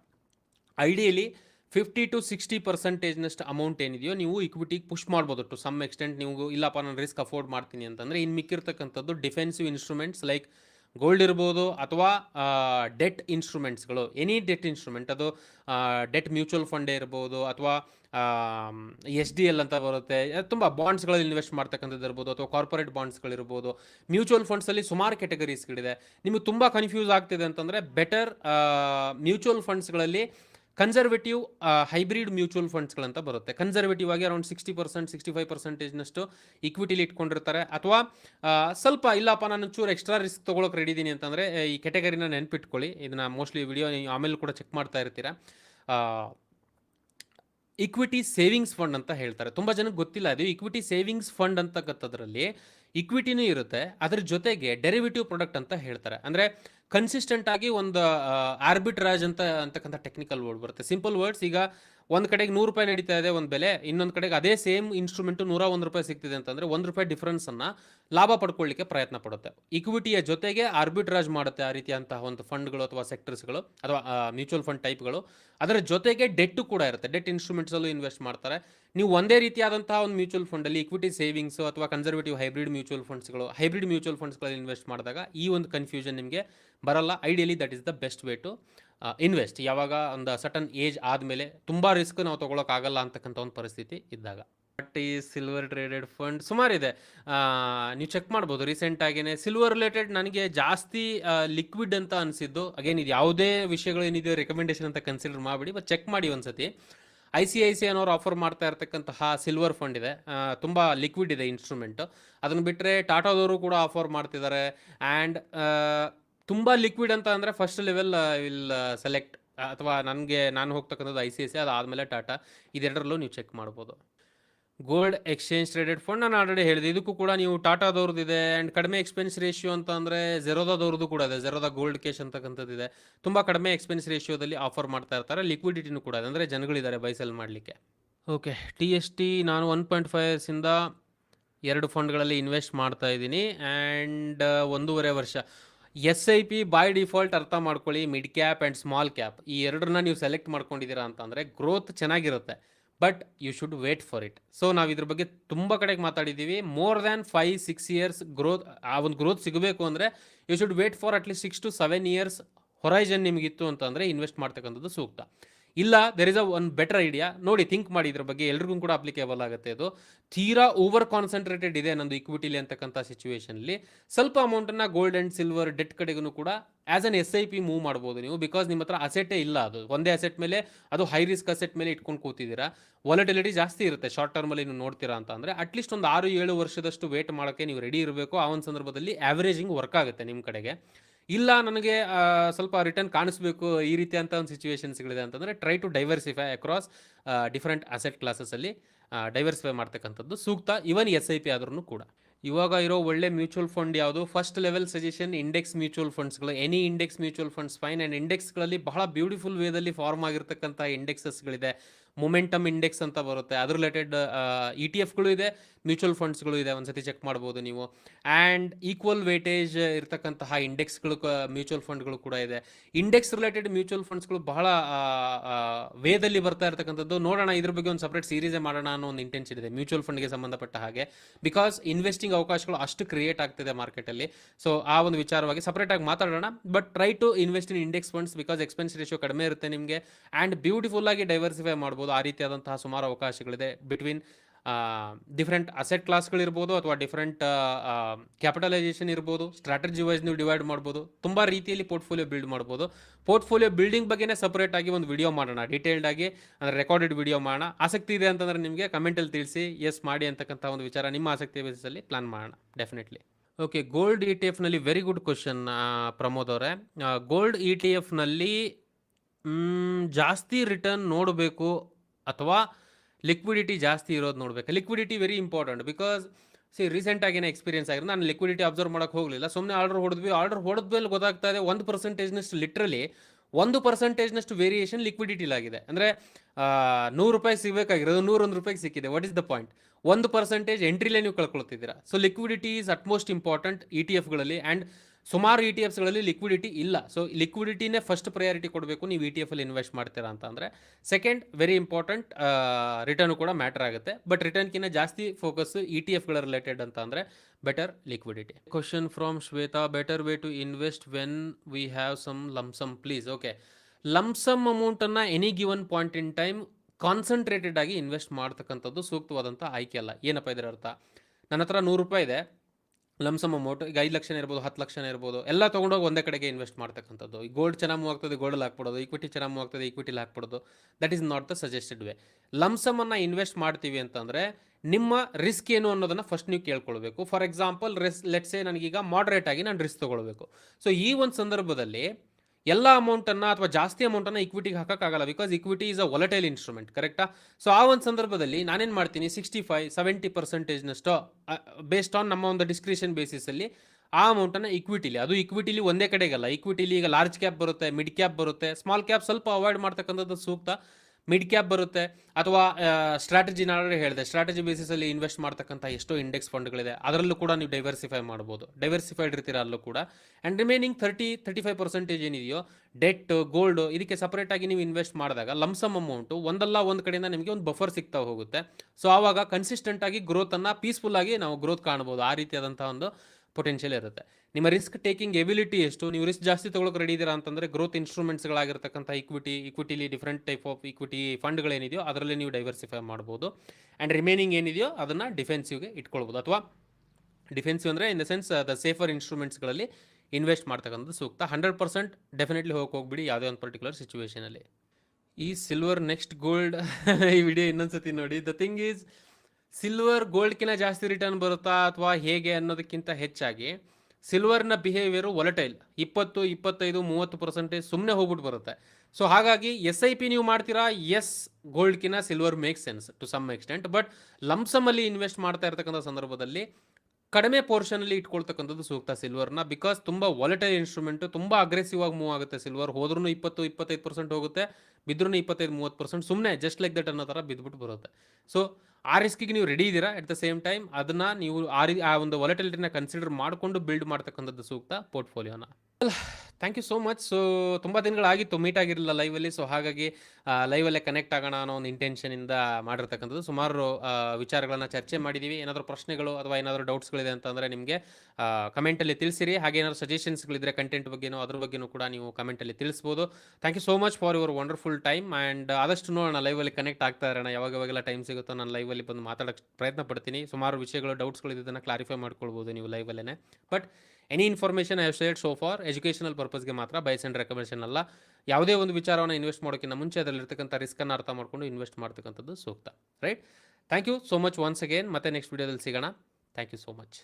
ಐಡಿಯಲಿ ಫಿಫ್ಟಿ ಟು ಸಿಕ್ಸ್ಟಿ ಪರ್ಸೆಂಟೇಜ್ನಷ್ಟು ಅಮೌಂಟ್ ಏನಿದೆಯೋ ನೀವು ಇಕ್ವಿಟಿಗೆ ಪುಷ್ ಮಾಡ್ಬೋದು ಟು ಸಮ್ ಎಕ್ಸ್ಟೆಂಟ್ ನೀವು ಇಲ್ಲಪ್ಪ, ನಾನು ರಿಸ್ಕ್ ಅಫೋರ್ಡ್ ಮಾಡ್ತೀನಿ ಅಂತಂದರೆ ಇನ್ನು ಮಿಕ್ಕಿರ್ತಕ್ಕಂಥದ್ದು ಡಿಫೆನ್ಸಿವ್ ಇನ್ಸ್ಟ್ರೂಮೆಂಟ್ಸ್ ಲೈಕ್ ಗೋಲ್ಡ್ ಇರ್ಬೋದು ಅಥವಾ ಡೆಟ್ ಇನ್ಸ್ಟ್ರೂಮೆಂಟ್ಸ್ಗಳು ಎನಿ ಡೆಟ್ ಇನ್ಸ್ಟ್ರೂಮೆಂಟ್ ಅದು ಡೆಟ್ ಮ್ಯೂಚುವಲ್ ಫಂಡೇ ಇರ್ಬೋದು ಅಥವಾ ಎಸ್ ಡಿ ಎಲ್ ಅಂತ ಬರುತ್ತೆ. ತುಂಬ ಬಾಂಡ್ಸ್ಗಳಲ್ಲಿ ಇನ್ವೆಸ್ಟ್ ಮಾಡ್ತಕ್ಕಂಥದ್ದು ಇರ್ಬೋದು, ಅಥವಾ ಕಾರ್ಪೊರೇಟ್ ಬಾಂಡ್ಸ್ಗಳಿರ್ಬೋದು ಮ್ಯೂಚುವಲ್ ಫಂಡ್ಸಲ್ಲಿ ಸುಮಾರು ಕೆಟಗರೀಸ್ಗಳಿದೆ ನಿಮಗೆ ತುಂಬ ಕನ್ಫ್ಯೂಸ್ ಆಗ್ತಿದೆ ಅಂತಂದರೆ ಬೆಟರ್ ಮ್ಯೂಚುವಲ್ ಫಂಡ್ಸ್ಗಳಲ್ಲಿ ಕನ್ಸರ್ವೇಟಿವ್ ಹೈಬ್ರಿಡ್ ಮ್ಯೂಚುವಲ್ ಫಂಡ್ಸ್ಗಳಂತ ಬರುತ್ತೆ. ಕನ್ಸರ್ವೇಟಿವ್ ಆಗಿ around sixty percent sixty five ಪರ್ಸೆಂಟೇಜ್ನಷ್ಟು ಇಕ್ವಿಟಿಲಿ ಇಟ್ಕೊಂಡಿರ್ತಾರೆ. ಅಥವಾ ಸ್ವಲ್ಪ ಇಲ್ಲಪ್ಪ, ನಾನು ಚೂರು ಎಕ್ಸ್ಟ್ರಾ ರಿಸ್ಕ್ ತೊಗೊಳಕ್ಕೆ ರೆಡಿ ಇದ್ದೀನಿ ಅಂತಂದರೆ, ಈ ಕೆಟಗರಿನ ನೆನಪಿಟ್ಕೊಳ್ಳಿ. ಇದನ್ನ ಮೋಸ್ಟ್ಲಿ ವಿಡಿಯೋ ಆಮೇಲೆ ಕೂಡ ಚೆಕ್ ಮಾಡ್ತಾ ಇರ್ತೀರಾ. ಇಕ್ವಿಟಿ ಸೇವಿಂಗ್ಸ್ ಫಂಡ್ ಅಂತ ಹೇಳ್ತಾರೆ. ತುಂಬ ಜನಕ್ಕೆ ಗೊತ್ತಿಲ್ಲ ಅದು. ಇಕ್ವಿಟಿ ಸೇವಿಂಗ್ಸ್ ಫಂಡ್ ಅಂತಕ್ಕಂಥದ್ರಲ್ಲಿ ಇಕ್ವಿಟಿನೂ ಇರುತ್ತೆ. ಅದ್ರ ಜೊತೆಗೆ ಡೆರಿವೇಟಿವ್ ಪ್ರಾಡಕ್ಟ್ ಅಂತ ಹೇಳ್ತಾರೆ. ಅಂದರೆ ಕನ್ಸಿಸ್ಟೆಂಟ್ ಆಗಿ ಒಂದು ಆರ್ಬಿಟ್ರಾಜ್ ಅಂತ ಅಂತಕ್ಕಂಥ ಟೆಕ್ನಿಕಲ್ ವರ್ಡ್ ಬರುತ್ತೆ. ಸಿಂಪಲ್ ವರ್ಡ್ಸ್ ಈಗ ಒಂದು ಕಡೆಗೆ ನೂರು ರೂಪಾಯಿ ನಡೀತಾ ಇದೆ ಒಂದು ಬೆಲೆ, ಇನ್ನೊಂದು ಕಡೆಗೆ ಅದೇ ಸೇಮ್ ಇನ್ಸ್ಟ್ರೂಮೆಂಟು ನೂರ ಒಂದು ರೂಪಾಯಿ ಸಿಗ್ತಿದೆ ಅಂತಂದರೆ ಒಂದು ರೂಪಾಯಿ ಡಿಫ್ರೆನ್ಸನ್ನು ಲಾಭ ಪಡ್ಕೊಳ್ಳಿಕ್ಕೆ ಪ್ರಯತ್ನ ಪಡುತ್ತೆ. ಇಕ್ವಿಟಿಯ ಜೊತೆಗೆ ಆರ್ಬಿಟ್ರಾಜ್ ಮಾಡುತ್ತೆ ಆ ರೀತಿಯಂತಹ ಒಂದು ಫಂಡ್ಗಳು ಅಥವಾ ಸೆಕ್ಟರ್ಸ್ಗಳು ಅಥವಾ ಮ್ಯೂಚುವಲ್ ಫಂಡ್ ಟೈಪ್ಗಳು ಅದರ ಜೊತೆಗೆ ಡೆಟ್ಟು ಕೂಡ ಇರುತ್ತೆ. ಡೆಟ್ ಇನ್ಸ್ಟ್ರೂಮೆಂಟ್ಸಲ್ಲೂ ಇನ್ವೆಸ್ಟ್ ಮಾಡ್ತಾರೆ. ನೀವು ಒಂದೇ ರೀತಿಯಾದಂತಹ ಒಂದು ಮ್ಯೂಚುವಲ್ ಫಂಡಲ್ಲಿ ಇಕ್ವಿಟಿ ಸೇವಿಂಗ್ಸ್ ಅಥವಾ ಕನ್ಸರ್ವೇಟಿವ್ ಹೈಬ್ರಿಡ್ ಮ್ಯೂಚುವಲ್ ಫಂಡ್ಸ್ಗಳು ಹೈಬ್ರಿಡ್ ಮ್ಯೂಚುವಲ್ ಫಂಡ್ಸ್ಗಳಲ್ಲಿ ಇನ್ವೆಸ್ಟ್ ಮಾಡಿದಾಗ ಈ ಒಂದು ಕನ್ಫ್ಯೂಷನ್ ನಿಮಗೆ ಬರಲ್ಲ. Ideally that is the best way to invest ಯಾವಾಗ ಒಂದು ಸಟನ್ ಏಜ್ ಆದಮೇಲೆ ತುಂಬ ರಿಸ್ಕ್ ನಾವು ತೊಗೊಳಕ್ಕಾಗಲ್ಲ ಅಂತಕ್ಕಂಥ ಒಂದು ಪರಿಸ್ಥಿತಿ ಇದ್ದಾಗ. ಬಟ್ ಈ ಸಿಲ್ವರ್ ಟ್ರೇಡೆಡ್ ಫಂಡ್ ಸುಮಾರಿದೆ. ನೀವು ಚೆಕ್ ಮಾಡ್ಬೋದು. ರೀಸೆಂಟ್ ಆಗಿನೇ ಸಿಲ್ವರ್ ರಿಲೇಟೆಡ್ ನನಗೆ ಜಾಸ್ತಿ ಲಿಕ್ವಿಡ್ ಅಂತ ಅನಿಸಿದ್ದು. ಅಗೇನ್ ಇದು ಯಾವುದೇ ವಿಷಯಗಳು ಏನಿದೆಯೋ ರೆಕಮೆಂಡೇಶನ್ ಅಂತ ಕನ್ಸಿಡರ್ ಮಾಡಿಬಿಡಿ ಬಟ್ ಚೆಕ್ ಮಾಡಿ ಒಂದ್ಸತಿ. ಐ ಸಿ ಐ ಸಿ ಅನ್ನೋರು ಆಫರ್ ಮಾಡ್ತಾ ಇರತಕ್ಕಂತಹ ಸಿಲ್ವರ್ ಫಂಡ್ ಇದೆ. ತುಂಬ ಲಿಕ್ವಿಡ್ ಇದೆ ಇನ್ಸ್ಟ್ರೂಮೆಂಟು ಅದನ್ನು ಬಿಟ್ಟರೆ ಟಾಟಾದವರು ಕೂಡ ಆಫರ್ ಮಾಡ್ತಿದ್ದಾರೆ. ಆ್ಯಂಡ್ ತುಂಬ ಲಿಕ್ವಿಡ್ ಅಂತ ಅಂದರೆ ಫಸ್ಟ್ ಲೆವೆಲ್ ವಿಲ್ ಸೆಲೆಕ್ಟ್ ಅಥವಾ ನನಗೆ, ನಾನು ಹೋಗ್ತಕ್ಕಂಥದ್ದು ಐ ಸಿ ಐ ಸಿ ಅದಾದಮೇಲೆ ಟಾಟಾ ಇದೆರಡರಲ್ಲೂ ನೀವು ಚೆಕ್ ಮಾಡ್ಬೋದು. ಗೋಲ್ಡ್ ಎಕ್ಸ್ಚೇಂಜ್ ಟ್ರೇಡೆಡ್ ಫಂಡ್ ನಾನು ಆಲ್ರೆಡಿ ಹೇಳಿದೆ. ಇದಕ್ಕೂ ಕೂಡ ನೀವು ಟಾಟಾದವ್ರದ್ದು ಇದೆ. ಆ್ಯಂಡ್ ಕಡಿಮೆ ಎಕ್ಸ್ಪೆನ್ಸ್ ರೇಷಿಯೋ ಅಂತ ಅಂದರೆ ಜೆರೋದಾದವ್ರದ್ದು ಕೂಡ ಇದೆ. ಜೆರೋದಾ ಗೋಲ್ಡ್ ಕೇಶ್ ಅಂತಕ್ಕಂಥದ್ದು ಇದೆ. ತುಂಬ ಕಡಿಮೆ ಎಕ್ಸ್ಪೆನ್ಸ್ ರೇಷಿಯೋದಲ್ಲಿ ಆಫರ್ ಮಾಡ್ತಾ ಇರ್ತಾರೆ. ಲಿಕ್ವಿಡಿಟಿನೂ ಕೂಡ ಇದೆ. ಅಂದರೆ ಜನಗಳಿದ್ದಾರೆ ಬೈಸಲ್ ಮಾಡಲಿಕ್ಕೆ. ಓಕೆ ಟಿ ಎಸ್ ಟಿ ನಾನು ಒನ್ ಪಾಯಿಂಟ್ ಫೈವ್ಸಿಂದ ಎರಡು ಫಂಡ್ಗಳಲ್ಲಿ ಇನ್ವೆಸ್ಟ್ ಮಾಡ್ತಾ ಇದ್ದೀನಿ. ಆ್ಯಂಡ್ ಒಂದೂವರೆ ವರ್ಷ. S I P by default ಅರ್ಥ ಮಾಡ್ಕೊಳ್ಳಿ mid cap and small cap ಈ ಎರಡನ್ನ ನೀವು ಸೆಲೆಕ್ಟ್ ಮಾಡ್ಕೊಂಡಿದ್ದೀರಾ ಅಂತಂದರೆ ಗ್ರೋತ್ ಚೆನ್ನಾಗಿರುತ್ತೆ but you should wait for it so ನಾವು ಇದ್ರ ಬಗ್ಗೆ ತುಂಬ ಕಡೆಗೆ ಮಾತಾಡಿದ್ದೀವಿ. More than five six years growth ಆ ಒಂದು ಗ್ರೋತ್ ಸಿಗಬೇಕು ಅಂದರೆ you should wait for at least six to seven years horizon ನಿಮಗಿತ್ತು ಅಂತಂದರೆ ಇನ್ವೆಸ್ಟ್ ಮಾಡ್ತಕ್ಕಂಥದ್ದು ಸೂಕ್ತ. ಇಲ್ಲ there is a one better idea ನೋಡಿ ಥಿಂಕ್ ಮಾಡಿ ಇದ್ರ ಬಗ್ಗೆ ಎಲ್ರಿಗೂ ಕೂಡ ಅಪ್ಲಿಕೇಬಲ್ ಆಗುತ್ತೆ ಅದು. ತೀರಾ ಓವರ್ ಕಾನ್ಸಂಟ್ರೇಟೆಡ್ ಇದೆ ನಂದು ಇಕ್ವಿಟಿಲಿ ಅಂತಕ್ಕಂಥ ಸಿಚುವೇಶನ್ಲಿ ಸ್ವಲ್ಪ ಅಮೌಂಟನ್ನು ಗೋಲ್ಡ್ ಆ್ಯಂಡ್ ಸಿಲ್ವರ್ ಡೆಟ್ ಕಡೆಗೂ ಕೂಡ as an S I P move ಮಾಡ್ಬೋದು ನೀವು. ಬಿಕಾಸ್ ನಿಮ್ಮ ಹತ್ರ ಅಸೆಟೇ ಇಲ್ಲ ಅದು. ಒಂದೇ ಅಸೆಟ್ ಮೇಲೆ, ಅದು ಹೈ ರಿಸ್ಕ್ ಅಸೆಟ್ ಮೇಲೆ ಇಟ್ಕೊಂಡು ಕೂತಿದ್ದೀರಾ. ವಾಲಟಿಲಿಟಿ ಜಾಸ್ತಿ ಇರುತ್ತೆ. ಶಾರ್ಟ್ ಟರ್ಮಲ್ಲಿ ನೀವು ನೋಡ್ತೀರಾ ಅಂತ ಅಂದರೆ ಅಟ್ಲೀಸ್ಟ್ ಒಂದು ಆರು, ಏಳು ವರ್ಷದಷ್ಟು ವೇಟ್ ಮಾಡೋಕ್ಕೆ ನೀವು ರೆಡಿ ಇರಬೇಕು. ಆ ಒಂದು ಸಂದರ್ಭದಲ್ಲಿ ಆ್ಯಾವರೇಜಿಂಗ್ ವರ್ಕ್ ಆಗುತ್ತೆ ನಿಮ್ಮ ಕಡೆಗೆ. ಇಲ್ಲ ನನಗೆ ಸ್ವಲ್ಪ ರಿಟರ್ನ್ ಕಾಣಿಸ್ಬೇಕು ಈ ರೀತಿ ಅಂತ ಒಂದು ಸಿಚುವೇಶನ್ಸ್ಗಳಿದೆ ಅಂತಂದರೆ try to diversify across different asset ಕ್ಲಾಸಸಲ್ಲಿ diversify ಮಾಡ್ತಕ್ಕಂಥದ್ದು ಸೂಕ್ತ ಇವನ್ ಎಸ್ ಐ ಪಿ ಆದ್ರೂ ಕೂಡ. ಇವಾಗ ಇರೋ ಒಳ್ಳೆ ಮ್ಯೂಚುವಲ್ ಫಂಡ್ ಯಾವುದು? First level suggestion index mutual ಫಂಡ್ಸ್ಗಳು any index mutual funds fine and ಇಂಡೆಕ್ಸ್ಗಳಲ್ಲಿ ಬಹಳ ಬ್ಯೂಟಿಫುಲ್ ವೇದಲ್ಲಿ ಫಾರ್ಮ್ ಆಗಿರ್ತಕ್ಕಂಥ ಇಂಡೆಕ್ಸಸ್ಗಳಿದೆ ಮೊಮೆಂಟಮ್ ಇಂಡೆಕ್ಸ್ ಅಂತ ಬರುತ್ತೆ. ಅದ್ರ ರಿಲೇಟೆಡ್ ಇ ಟಿ ಎಫ್ಗಳು ಇದೆ ಮ್ಯೂಚುವಲ್ ಫಂಡ್ಸ್ಗಳು ಇದೆ, ಒಂದ್ಸತಿ ಚೆಕ್ ಮಾಡ್ಬೋದು ನೀವು. ಆ್ಯಂಡ್ ಈಕ್ವಲ್ ವೇಟೇಜ್ ಇರತಕ್ಕಂತಹ ಇಂಡೆಕ್ಸ್ಗಳು ಮ್ಯೂಚುವಲ್ ಫಂಡ್ಗಳು ಕೂಡ ಇದೆ. ಇಂಡೆಕ್ಸ್ ರಿಲೇಟೆಡ್ ಮ್ಯೂಚುವಲ್ ಫಂಡ್ಸ್ಗಳು ಬಹಳ ವೇದಲ್ಲಿ ಬರ್ತಾ ಇರತಕ್ಕಂಥದ್ದು. ನೋಡೋಣ, ಇದ್ರ ಬಗ್ಗೆ ಒಂದು ಸಪ್ರೇಟ್ ಸೀರೀಸೇ ಮಾಡೋಣ ಅನ್ನೋ ಒಂದು ಇಂಟೆನ್ಷನ್ ಇದೆ ಮ್ಯೂಚುವಲ್ ಫಂಡ್ಗೆ ಸಂಬಂಧಪಟ್ಟ ಹಾಗೆ. ಬಿಕಾಸ್ ಇನ್ವೆಸ್ಟಿಂಗ್ ಅವಕಾಶಗಳು ಅಷ್ಟು ಕ್ರಿಯೇಟ್ ಆಗ್ತಿದೆ ಮಾರ್ಕೆಟಲ್ಲಿ ಸೊ ಆ ಒಂದು ವಿಚಾರವಾಗಿ ಸಪ್ರೇಟ್ ಆಗಿ ಮಾತಾಡೋಣ. But try to invest in index funds because expense ratio ಕಡಿಮೆ ಇರುತ್ತೆ ನಿಮಗೆ. ಆ್ಯಂಡ್ ಬ್ಯೂಟಿಫುಲ್ ಆಗಿ ಡೈವರ್ಸಿಫೈ ಮಾಡ್ಬೋದು. ಆ ರೀತಿಯಾದಂತಹ ಸುಮಾರು ಅವಕಾಶಗಳಿದೆ. ಬಿಟ್ವೀನ್ ಡಿಫ್ರೆಂಟ್ ಅಸೆಟ್ ಕ್ಲಾಸ್ಗಳಿರ್ಬೋದು ಅಥವಾ ಡಿಫ್ರೆಂಟ್ ಕ್ಯಾಪಿಟಲೈಸೇಷನ್ ಇರ್ಬೋದು ಸ್ಟ್ರಾಟಜಿ ವೈಸ್ ನೀವು ಡಿವೈಡ್ ಮಾಡ್ಬೋದು, ತುಂಬ ರೀತಿಯಲ್ಲಿ ಪೋರ್ಟ್ಫೋಲಿಯೋ ಬಿಲ್ಡ್ ಮಾಡ್ಬೋದು. ಪೋರ್ಟ್ಫೋಲಿಯೋ ಬಿಲ್ಡಿಂಗ್ ಬಗ್ಗೆನೇ ಸಪ್ರೇಟ್ ಆಗಿ ಒಂದು ವಿಡಿಯೋ ಮಾಡೋಣ. ಡೀಟೇಲ್ಡ್ ಆಗಿ, ಅಂದರೆ ರೆಕಾರ್ಡೆಡ್ ವಿಡಿಯೋ ಮಾಡೋಣ. ಆಸಕ್ತಿ ಇದೆ ಅಂತಂದ್ರೆ ನಿಮಗೆ ಕಮೆಂಟಲ್ಲಿ ತಿಳಿಸಿ ಎಸ್ ಮಾಡಿ ಅಂತಕ್ಕಂಥ ಒಂದು ವಿಚಾರ ನಿಮ್ಮ ಆಸಕ್ತಿಯ ಬೇಸಿಸಲ್ಲಿ ಪ್ಲಾನ್ ಮಾಡೋಣ definitely okay gold E T ಎಫ್ನಲ್ಲಿ very good question Pramod ಅವರೇ. ಗೋಲ್ಡ್ ಇ ಟಿ ಎಫ್ನಲ್ಲಿ ಜಾಸ್ತಿ ರಿಟರ್ನ್ ನೋಡಬೇಕು ಅಥವಾ ಲಿಕ್ವಿಡಿಟಿ ಜಾಸ್ತಿ ಇರೋದು ನೋಡಬೇಕು. Liquidity very important because see ರೀಸೆಂಟಾಗಿನೇ experience ಆಗಿರೋ ನಾನು ಲಿಕ್ವಿಡಿಟಿ ಅಬ್ಸರ್ವ್ ಮಾಡೋಕೆ ಹೋಗಲಿಲ್ಲ. ಸುಮ್ಮನೆ ಆರ್ಡರ್ ಹೊಡೆದ್ವಿ. ಆರ್ಡರ್ ಹೊಡೆದ್ಮೇಲೆ ಗೊತ್ತಾಗ್ತಾ ಇದೆ ಒಂದು ಪರ್ಸೆಂಟೇಜ್ನಷ್ಟು ಲಿಟ್ರಲಿ ಒಂದು ಪರ್ಸೆಂಟೇಜ್ನಷ್ಟು ವೇರಿಯೇಷನ್ ಲಿಕ್ವಿಡಿಟಿಲಾಗಿದೆ ಅಂದರೆ ನೂರು ರೂಪಾಯಿ ಸಿಗಬೇಕಾಗಿರೋದು, ನೂರೊಂದು ರೂಪಾಯಿಗೆ ಸಿಕ್ಕಿದೆ. ವಾಟ್ ಇಸ್ ದ ಪಾಯಿಂಟ್ ಒಂದು ಪರ್ಸೆಂಟೇಜ್ ಎಂಟ್ರಿಲೇ ನೀವು ಕಳ್ಕೊಳ್ತಿದ್ದೀರಾ. So liquidity is utmost important E T ಎಫ್ಗಳಲ್ಲಿ and ಸುಮಾರು ಇ ಟಿ ಎಫ್ಸ್ಗಳಲ್ಲಿ ಲಿಕ್ವಿಡಿಟಿ ಇಲ್ಲ. ಸೊ ಲಿಕ್ವಿಡಿಟಿನೇ ಫಸ್ಟ್ ಪ್ರಯಾರಿಟಿ ಕೊಡಬೇಕು, ನೀವು ಇ ಟಿ ಎಫಲ್ಲಿ ಇನ್ವೆಸ್ಟ್ ಮಾಡ್ತೀರಾ ಅಂತ ಅಂದರೆ. ಸೆಕೆಂಡ್ ವೆರಿ ಇಂಪಾರ್ಟೆಂಟ್ ರಿಟರ್ನ್ ಕೂಡ ಮ್ಯಾಟರ್ ಆಗುತ್ತೆ. ಬಟ್ ರಿಟರ್ನ್ಕಿಂತ ಜಾಸ್ತಿ ಫೋಕಸ್ ಇ ಟಿ ಎಫ್ಗಳ ರಿಲೇಟೆಡ್ ಅಂತ ಅಂದರೆ better liquidity question from Shweta better way to invest when we have some lump sum please okay lump sum ಅಮೌಂಟನ್ನು any given point in time concentrated ಆಗಿ invest ಮಾಡ್ತಕ್ಕಂಥದ್ದು ಸೂಕ್ತವಾದಂಥ ಆಯ್ಕೆ ಅಲ್ಲ. ಏನಪ್ಪ ಇದರ ಅರ್ಥ ನನ್ನ ಹತ್ರ ನೂರು ರೂಪಾಯಿ ಇದೆ. ಲಮ್ಸಮ್ ಅಮೌಂಟ್ ಈಗ ಐದು ಲಕ್ಷ ಇರ್ಬೋದು, ಹತ್ತು ಲಕ್ಷ ಇರ್ಬೋದು, ಎಲ್ಲ ತೊಗೊಂಡೋಗಿ ಒಂದೇ ಕಡೆಗೆ ಇನ್ವೆಸ್ಟ್ ಮಾಡ್ತಕ್ಕಂಥದ್ದು. ಈ ಗೋಲ್ಡ್ ಚೆನ್ನಾಗಿ ಆಗ್ತದೆ ಗೋಲ್ಡಲ್ಲಿ ಹಾಕ್ಬಿಡೋದು ಇಕ್ವಿಟಿ ಚೆನ್ನಾಗಿ ಆಗ್ತದೆ ಇಕ್ವಿಟಿಲಿ ಹಾಕ್ಬಿಡೋದು. That is not the suggested way ಲಮ್ಸಮನ್ನು invest ಮಾಡ್ತೀವಿ ಅಂತಂದರೆ, ನಿಮ್ಮ ರಿಸ್ಕ್ ಏನು ಅನ್ನೋದನ್ನು ಫಸ್ಟ್ ನೀವು ಕೇಳ್ಕೊಳ್ಬೇಕು. ಫಾರ್ ಎಕ್ಸಾಂಪಲ್ ರಿಸ್ ಲೆಟ್ಸೇ ನನಗೀಗ ಮಾಡ್ರೇಟ್ ಆಗಿ ನಾನು ರಿಸ್ಕ್ ತೊಗೊಳ್ಬೇಕು. ಸೊ ಈ ಒಂದು ಸಂದರ್ಭದಲ್ಲಿ ಎಲ್ಲ ಅಮೌಂಟನ್ನು ಅಥವಾ ಜಾಸ್ತಿ ಅಮೌಂಟನ್ನು ಇಕ್ವಿಟಿಗೆ ಹಾಕೋಕ್ಕಾಗಲ್ಲ because equity is a volatile instrument ಕರೆಕ್ಟಾ ಸೊ ಆ ಒಂದು ಸಂದರ್ಭದಲ್ಲಿ ನಾನೇನು ಮಾಡ್ತೀನಿ? ಸಿಕ್ಸ್ಟಿ ಫೈವ್ ಸೆವೆಂಟಿ ಪರ್ಸೆಂಟೇಜ್ನಷ್ಟು ಬೇಸ್ಡ್ ಆನ್ ನಮ್ಮ ಒಂದು ಡಿಸ್ಕ್ರಿಷನ್ ಬೇಸಿಸಲ್ಲಿ ಆ ಅಮೌಂಟನ್ನು ಇಕ್ವಿಟಿಲಿ ಅದು ಇಕ್ವಿಟಿಲಿ ಒಂದೇ ಕಡೆಗಲ್ಲ. ಇಕ್ವಿಟಿಲಿ ಈಗ ಲಾರ್ಜ್ ಕ್ಯಾಪ್ ಬರುತ್ತೆ ಮಿಡ್ ಕ್ಯಾಪ್ ಬರುತ್ತೆ ಸ್ಮಾಲ್ ಕ್ಯಾಪ್ ಸ್ವಲ್ಪ ಅವಾಯ್ಡ್ ಮಾಡ್ತಕ್ಕಂಥದ್ದು ಸೂಕ್ತ. ಮಿಡ್ ಕ್ಯಾಪ್ ಬರುತ್ತೆ ಅಥವಾ ಸ್ಟ್ರಾಟಜಿ ನಾನು ಹೇಳಿದೆ. ಸ್ಟ್ರಾಟಜಿ ಬೇಸಿಸಲ್ಲಿ ಇನ್ವೆಸ್ಟ್ ಮಾಡ್ತಕ್ಕಂಥ ಎಷ್ಟೋ ಇಂಡೆಕ್ಸ್ ಫಂಡ್ಗಳಿದೆ ಅದರಲ್ಲೂ ಕೂಡ ನೀವು ಡೈವರ್ಸಿಫೈ ಮಾಡ್ಬೋದು. ಡೈವರ್ಸಿಫೈಡ್ ಇರ್ತೀರ ಅಲ್ಲೂ ಕೂಡ. And remaining thirty thirty five percentage ಏನಿದೆಯೋ ಡೆಟ್ ಗೋಲ್ಡ್ ಇದಕ್ಕೆ ಸಪ್ರೇಟಾಗಿ ನೀವು ಇನ್ವೆಸ್ಟ್ ಮಾಡಿದಾಗ ಲಮ್ಸಮ್ ಅಮೌಂಟು ಒಂದಲ್ಲ ಒಂದು ಕಡೆಯಿಂದ ನಿಮಗೆ ಒಂದು ಬಫರ್ ಸಿಗ್ತಾ ಹೋಗುತ್ತೆ. ಸೊ ಆವಾಗ ಕನ್ಸಿಸ್ಟೆಂಟ್ ಆಗಿ ಗ್ರೋತನ್ನು ಪೀಸ್ಫುಲ್ಲಾಗಿ ನಾವು ಗ್ರೋತ್ ಕಾಣ್ಬೋದು. ಆ ರೀತಿಯಾದಂಥ ಒಂದು ಪೊಟೆನ್ಷಿಯಲ್ ಇರುತ್ತೆ. ನಿಮ್ಮ ರಿಸ್ಕ್ ಟೇಕಿಂಗ್ ಎಬಿಲಿಟಿ ಎಷ್ಟು? ನೀವು ರಿಸ್ಕ್ ಜಾಸ್ತಿ ತೊಗೊಳಕ್ಕೆ ರೆಡಿ ಇದ್ದೀರಾ ಅಂತಂದರೆ ಗ್ರೋತ್ ಇನ್ಸ್ಟ್ರೂಮೆಂಟ್ಸ್ಗಳಾಗಿರ್ತಕ್ಕಂಥ ಇಕ್ವಿಟಿ ಇಕ್ವಿಟಿಲಿ ಡಿಫ್ರೆಂಟ್ ಟೈಪ್ ಆಫ್ ಇಕ್ವಿಟಿ ಫಂಡ್ಗಳೇನಿದೆಯೋ ಅದರಲ್ಲಿ ನೀವು ಡೈವರ್ಸಿಫೈ ಮಾಡ್ಬೋದು. ಆ್ಯಂಡ್ ರಿಮೈನಿಂಗ್ ಏನಿದೆಯೋ ಅದನ್ನು ಡಿಫೆನ್ಸಿವ್ಗೆ ಇಟ್ಕೊಳ್ಬೋದು. ಅಥವಾ ಡಿಫೆನ್ಸಿವ್ ಅಂದರೆ in the sense the safer ಇನ್ಸ್ಟ್ರೂಮೆಂಟ್ಸ್ಗಳಲ್ಲಿ invest ಮಾಡ್ತಕ್ಕಂಥದ್ದು ಸೂಕ್ತ. ಹಂಡ್ರೆಡ್ ಪರ್ಸೆಂಟ್ ಡೆಫಿನೆಟ್ಲಿ ಹೋಗಿ ಹೋಗ್ಬಿಡಿ ಯಾವುದೇ ಒಂದು ಪರ್ಟಿಕ್ಯುಲರ್ ಸಿಚುವೇಷನಲ್ಲಿ ಈ ಸಿಲ್ವರ್ ನೆಕ್ಸ್ಟ್ ಗೋಲ್ಡ್ ಈ ವಿಡಿಯೋ ಇನ್ನೊಂದ್ಸತಿ ನೋಡಿ. ದ ಥಿಂಗ್ ಈಸ್ ಸಿಲ್ವರ್ ಗೋಲ್ಡ್ಕಿಂತ ಜಾಸ್ತಿ ರಿಟರ್ನ್ ಬರುತ್ತಾ ಅಥವಾ ಹೇಗೆ ಅನ್ನೋದಕ್ಕಿಂತ ಹೆಚ್ಚಾಗಿ ಸಿಲ್ವರ್ನ ಬಿಹೇವಿಯರು ಒಲಟೈಲ್ ಇಪ್ಪತ್ತು, ಇಪ್ಪತ್ತೈದು, ಮೂವತ್ತು ಪರ್ಸೆಂಟೇಜ್ ಸುಮ್ಮನೆ ಹೋಗ್ಬಿಟ್ಟು ಬರುತ್ತೆ. ಸೊ ಹಾಗಾಗಿ ಎಸ್ ಐ ಪಿ ನೀವು ಮಾಡ್ತೀರಾ? Yes ಗೋಲ್ಡ್ಕಿನ silver make sense to some extent but ಲಮ್ಸಮಲ್ಲಿ invest ಮಾಡ್ತಾ ಇರ್ತಕ್ಕಂಥ ಸಂದರ್ಭದಲ್ಲಿ ಕಡಿಮೆ ಪೋರ್ಷನಲ್ಲಿ ಇಟ್ಕೊಳ್ತಕ್ಕಂಥದ್ದು ಸೂಕ್ತ ಸಿಲ್ವರ್ನ ಬಿಕಾಸ್ ತುಂಬ ವಾಲಿಟೈಲ್ ಇನ್ಸ್ಟ್ರೂಮೆಂಟ್ ತುಂಬ ಅಗ್ರೆಸಿವ್ ಆಗಿ ಮೂವ್ ಆಗುತ್ತೆ ಸಿಲ್ವರ್ ಹೋದ್ರೂ ಇಪ್ಪತ್ತು, ಇಪ್ಪತ್ತೈದು ಪರ್ಸೆಂಟ್ ಹೋಗುತ್ತೆ ಬಿದ್ರೂ ಇಪ್ಪತ್ತೈದು, ಮೂವತ್ತು ಪರ್ಸೆಂಟ್ ಸುಮ್ಮನೆ ಜಸ್ಟ್ ಲೈಕ್ ದಟ್ ಅನ್ನೋ ಥರ ಬಿದ್ದುಬಿಟ್ಟು ಬರುತ್ತೆ. ಸೊ ಆ ರಿಸ್ಕಿಗೆ ನೀವು ರೆಡಿ ಇದ್ದೀರಾ? ಎಟ್ ದ ಸೇಮ್ ಟೈಮ್ ಅದನ್ನ ನೀವು ಆ ಒಂದು ವಾಲಟಿಲಿಟಿನ ಕನ್ಸಿಡರ್ ಮಾಡಿಕೊಂಡು ಬಿಲ್ಡ್ ಮಾಡ್ತಕ್ಕಂಥದ್ದು ಸೂಕ್ತ ಪೋರ್ಟ್ಫೋಲಿಯೋನ thank you so much so ತುಂಬ ದಿನಗಳಾಗಿತ್ತು ಮೀಟ್ ಆಗಿರಲಿಲ್ಲ ಲೈವಲ್ಲಿ ಸೊ ಹಾಗಾಗಿ ಲೈವಲ್ಲೇ ಕನೆಕ್ಟ್ ಆಗೋಣ ಅನ್ನೋ ಒಂದು ಇಂಟೆನ್ಷನಿಂದ ಮಾಡಿರ್ತಕ್ಕಂಥದ್ದು. ಸುಮಾರು ವಿಚಾರಗಳನ್ನು ಚರ್ಚೆ ಮಾಡಿದ್ದೀವಿ ಏನಾದರೂ ಪ್ರಶ್ನೆಗಳು ಅಥವಾ ಏನಾದರೂ ಡೌಟ್ಸ್ಗಳಿದೆ ಅಂತಂದರೆ ನಿಮಗೆ ಕಮೆಂಟಲ್ಲಿ ತಿಳಿಸಿರಿ. ಹಾಗೆ ಏನಾದರೂ ಸಜೆಷನ್ಸ್ಗಳಿದ್ರೆ ಕಂಟೆಂಟ್ ಬಗ್ಗೆನೋ, ಅದ್ರ ಬಗ್ಗೆನೂ ಕೂಡ ನೀವು ಕಮೆಂಟಲ್ಲಿ ತಿಳಿಸ್ಬೋದು. Thank you so much for your wonderful time and ಆದಷ್ಟು ನೋಡೋಣ ಲೈವಲ್ಲಿ ಕನೆಕ್ಟ್ ಆಗ್ತಾ ಇರೋಣ. ಯಾವಾಗ ಯಾವಾಗೆಲ್ಲ ಟೈಮ್ ಸಿಗುತ್ತೋ ನಾನು ಲೈವಲ್ಲಿ ಬಂದು ಮಾತಾಡೋಕ್ಕೆ ಪ್ರಯತ್ನ ಪಡ್ತೀನಿ. ಸುಮಾರು ವಿಷಯಗಳು ಡೌಟ್ಸ್ಗಳಿದ್ದನ್ನು ಕ್ಲಾರಿಫೈ ಮಾಡ್ಕೊಳ್ಬೋದು ನೀವು ಲೈವಲ್ಲೇ but any information I shared so for educational ಪರ್ಪಸ್ಗೆ ಮಾತ್ರ ಬೈಸ್ ಆ್ಯಂಡ್ ರೆಕಮೆಂಡೇಷನ್ ಅಲ್ಲ. ಯಾವುದೇ ಒಂದು ವಿಚಾರವನ್ನು ಇನ್ವೆಸ್ಟ್ ಮಾಡೋಕ್ಕಿಂತ ಮುಂಚೆ ಅದರಲ್ಲಿರ್ತಕ್ಕಂಥ ರಿಸ್ಕನ್ನು ಅರ್ಥ ಮಾಡ್ಕೊಂಡು ಇನ್ವೆಸ್ಟ್ ಮಾಡ್ತಕ್ಕಂಥದ್ದು ಸೂಕ್ತ. Right thank you so much once again ಮತ್ತೆ ನೆಕ್ಸ್ಟ್ ವೀಡಿಯೋದಲ್ಲಿ ಸಿಗೋಣ. Thank you so much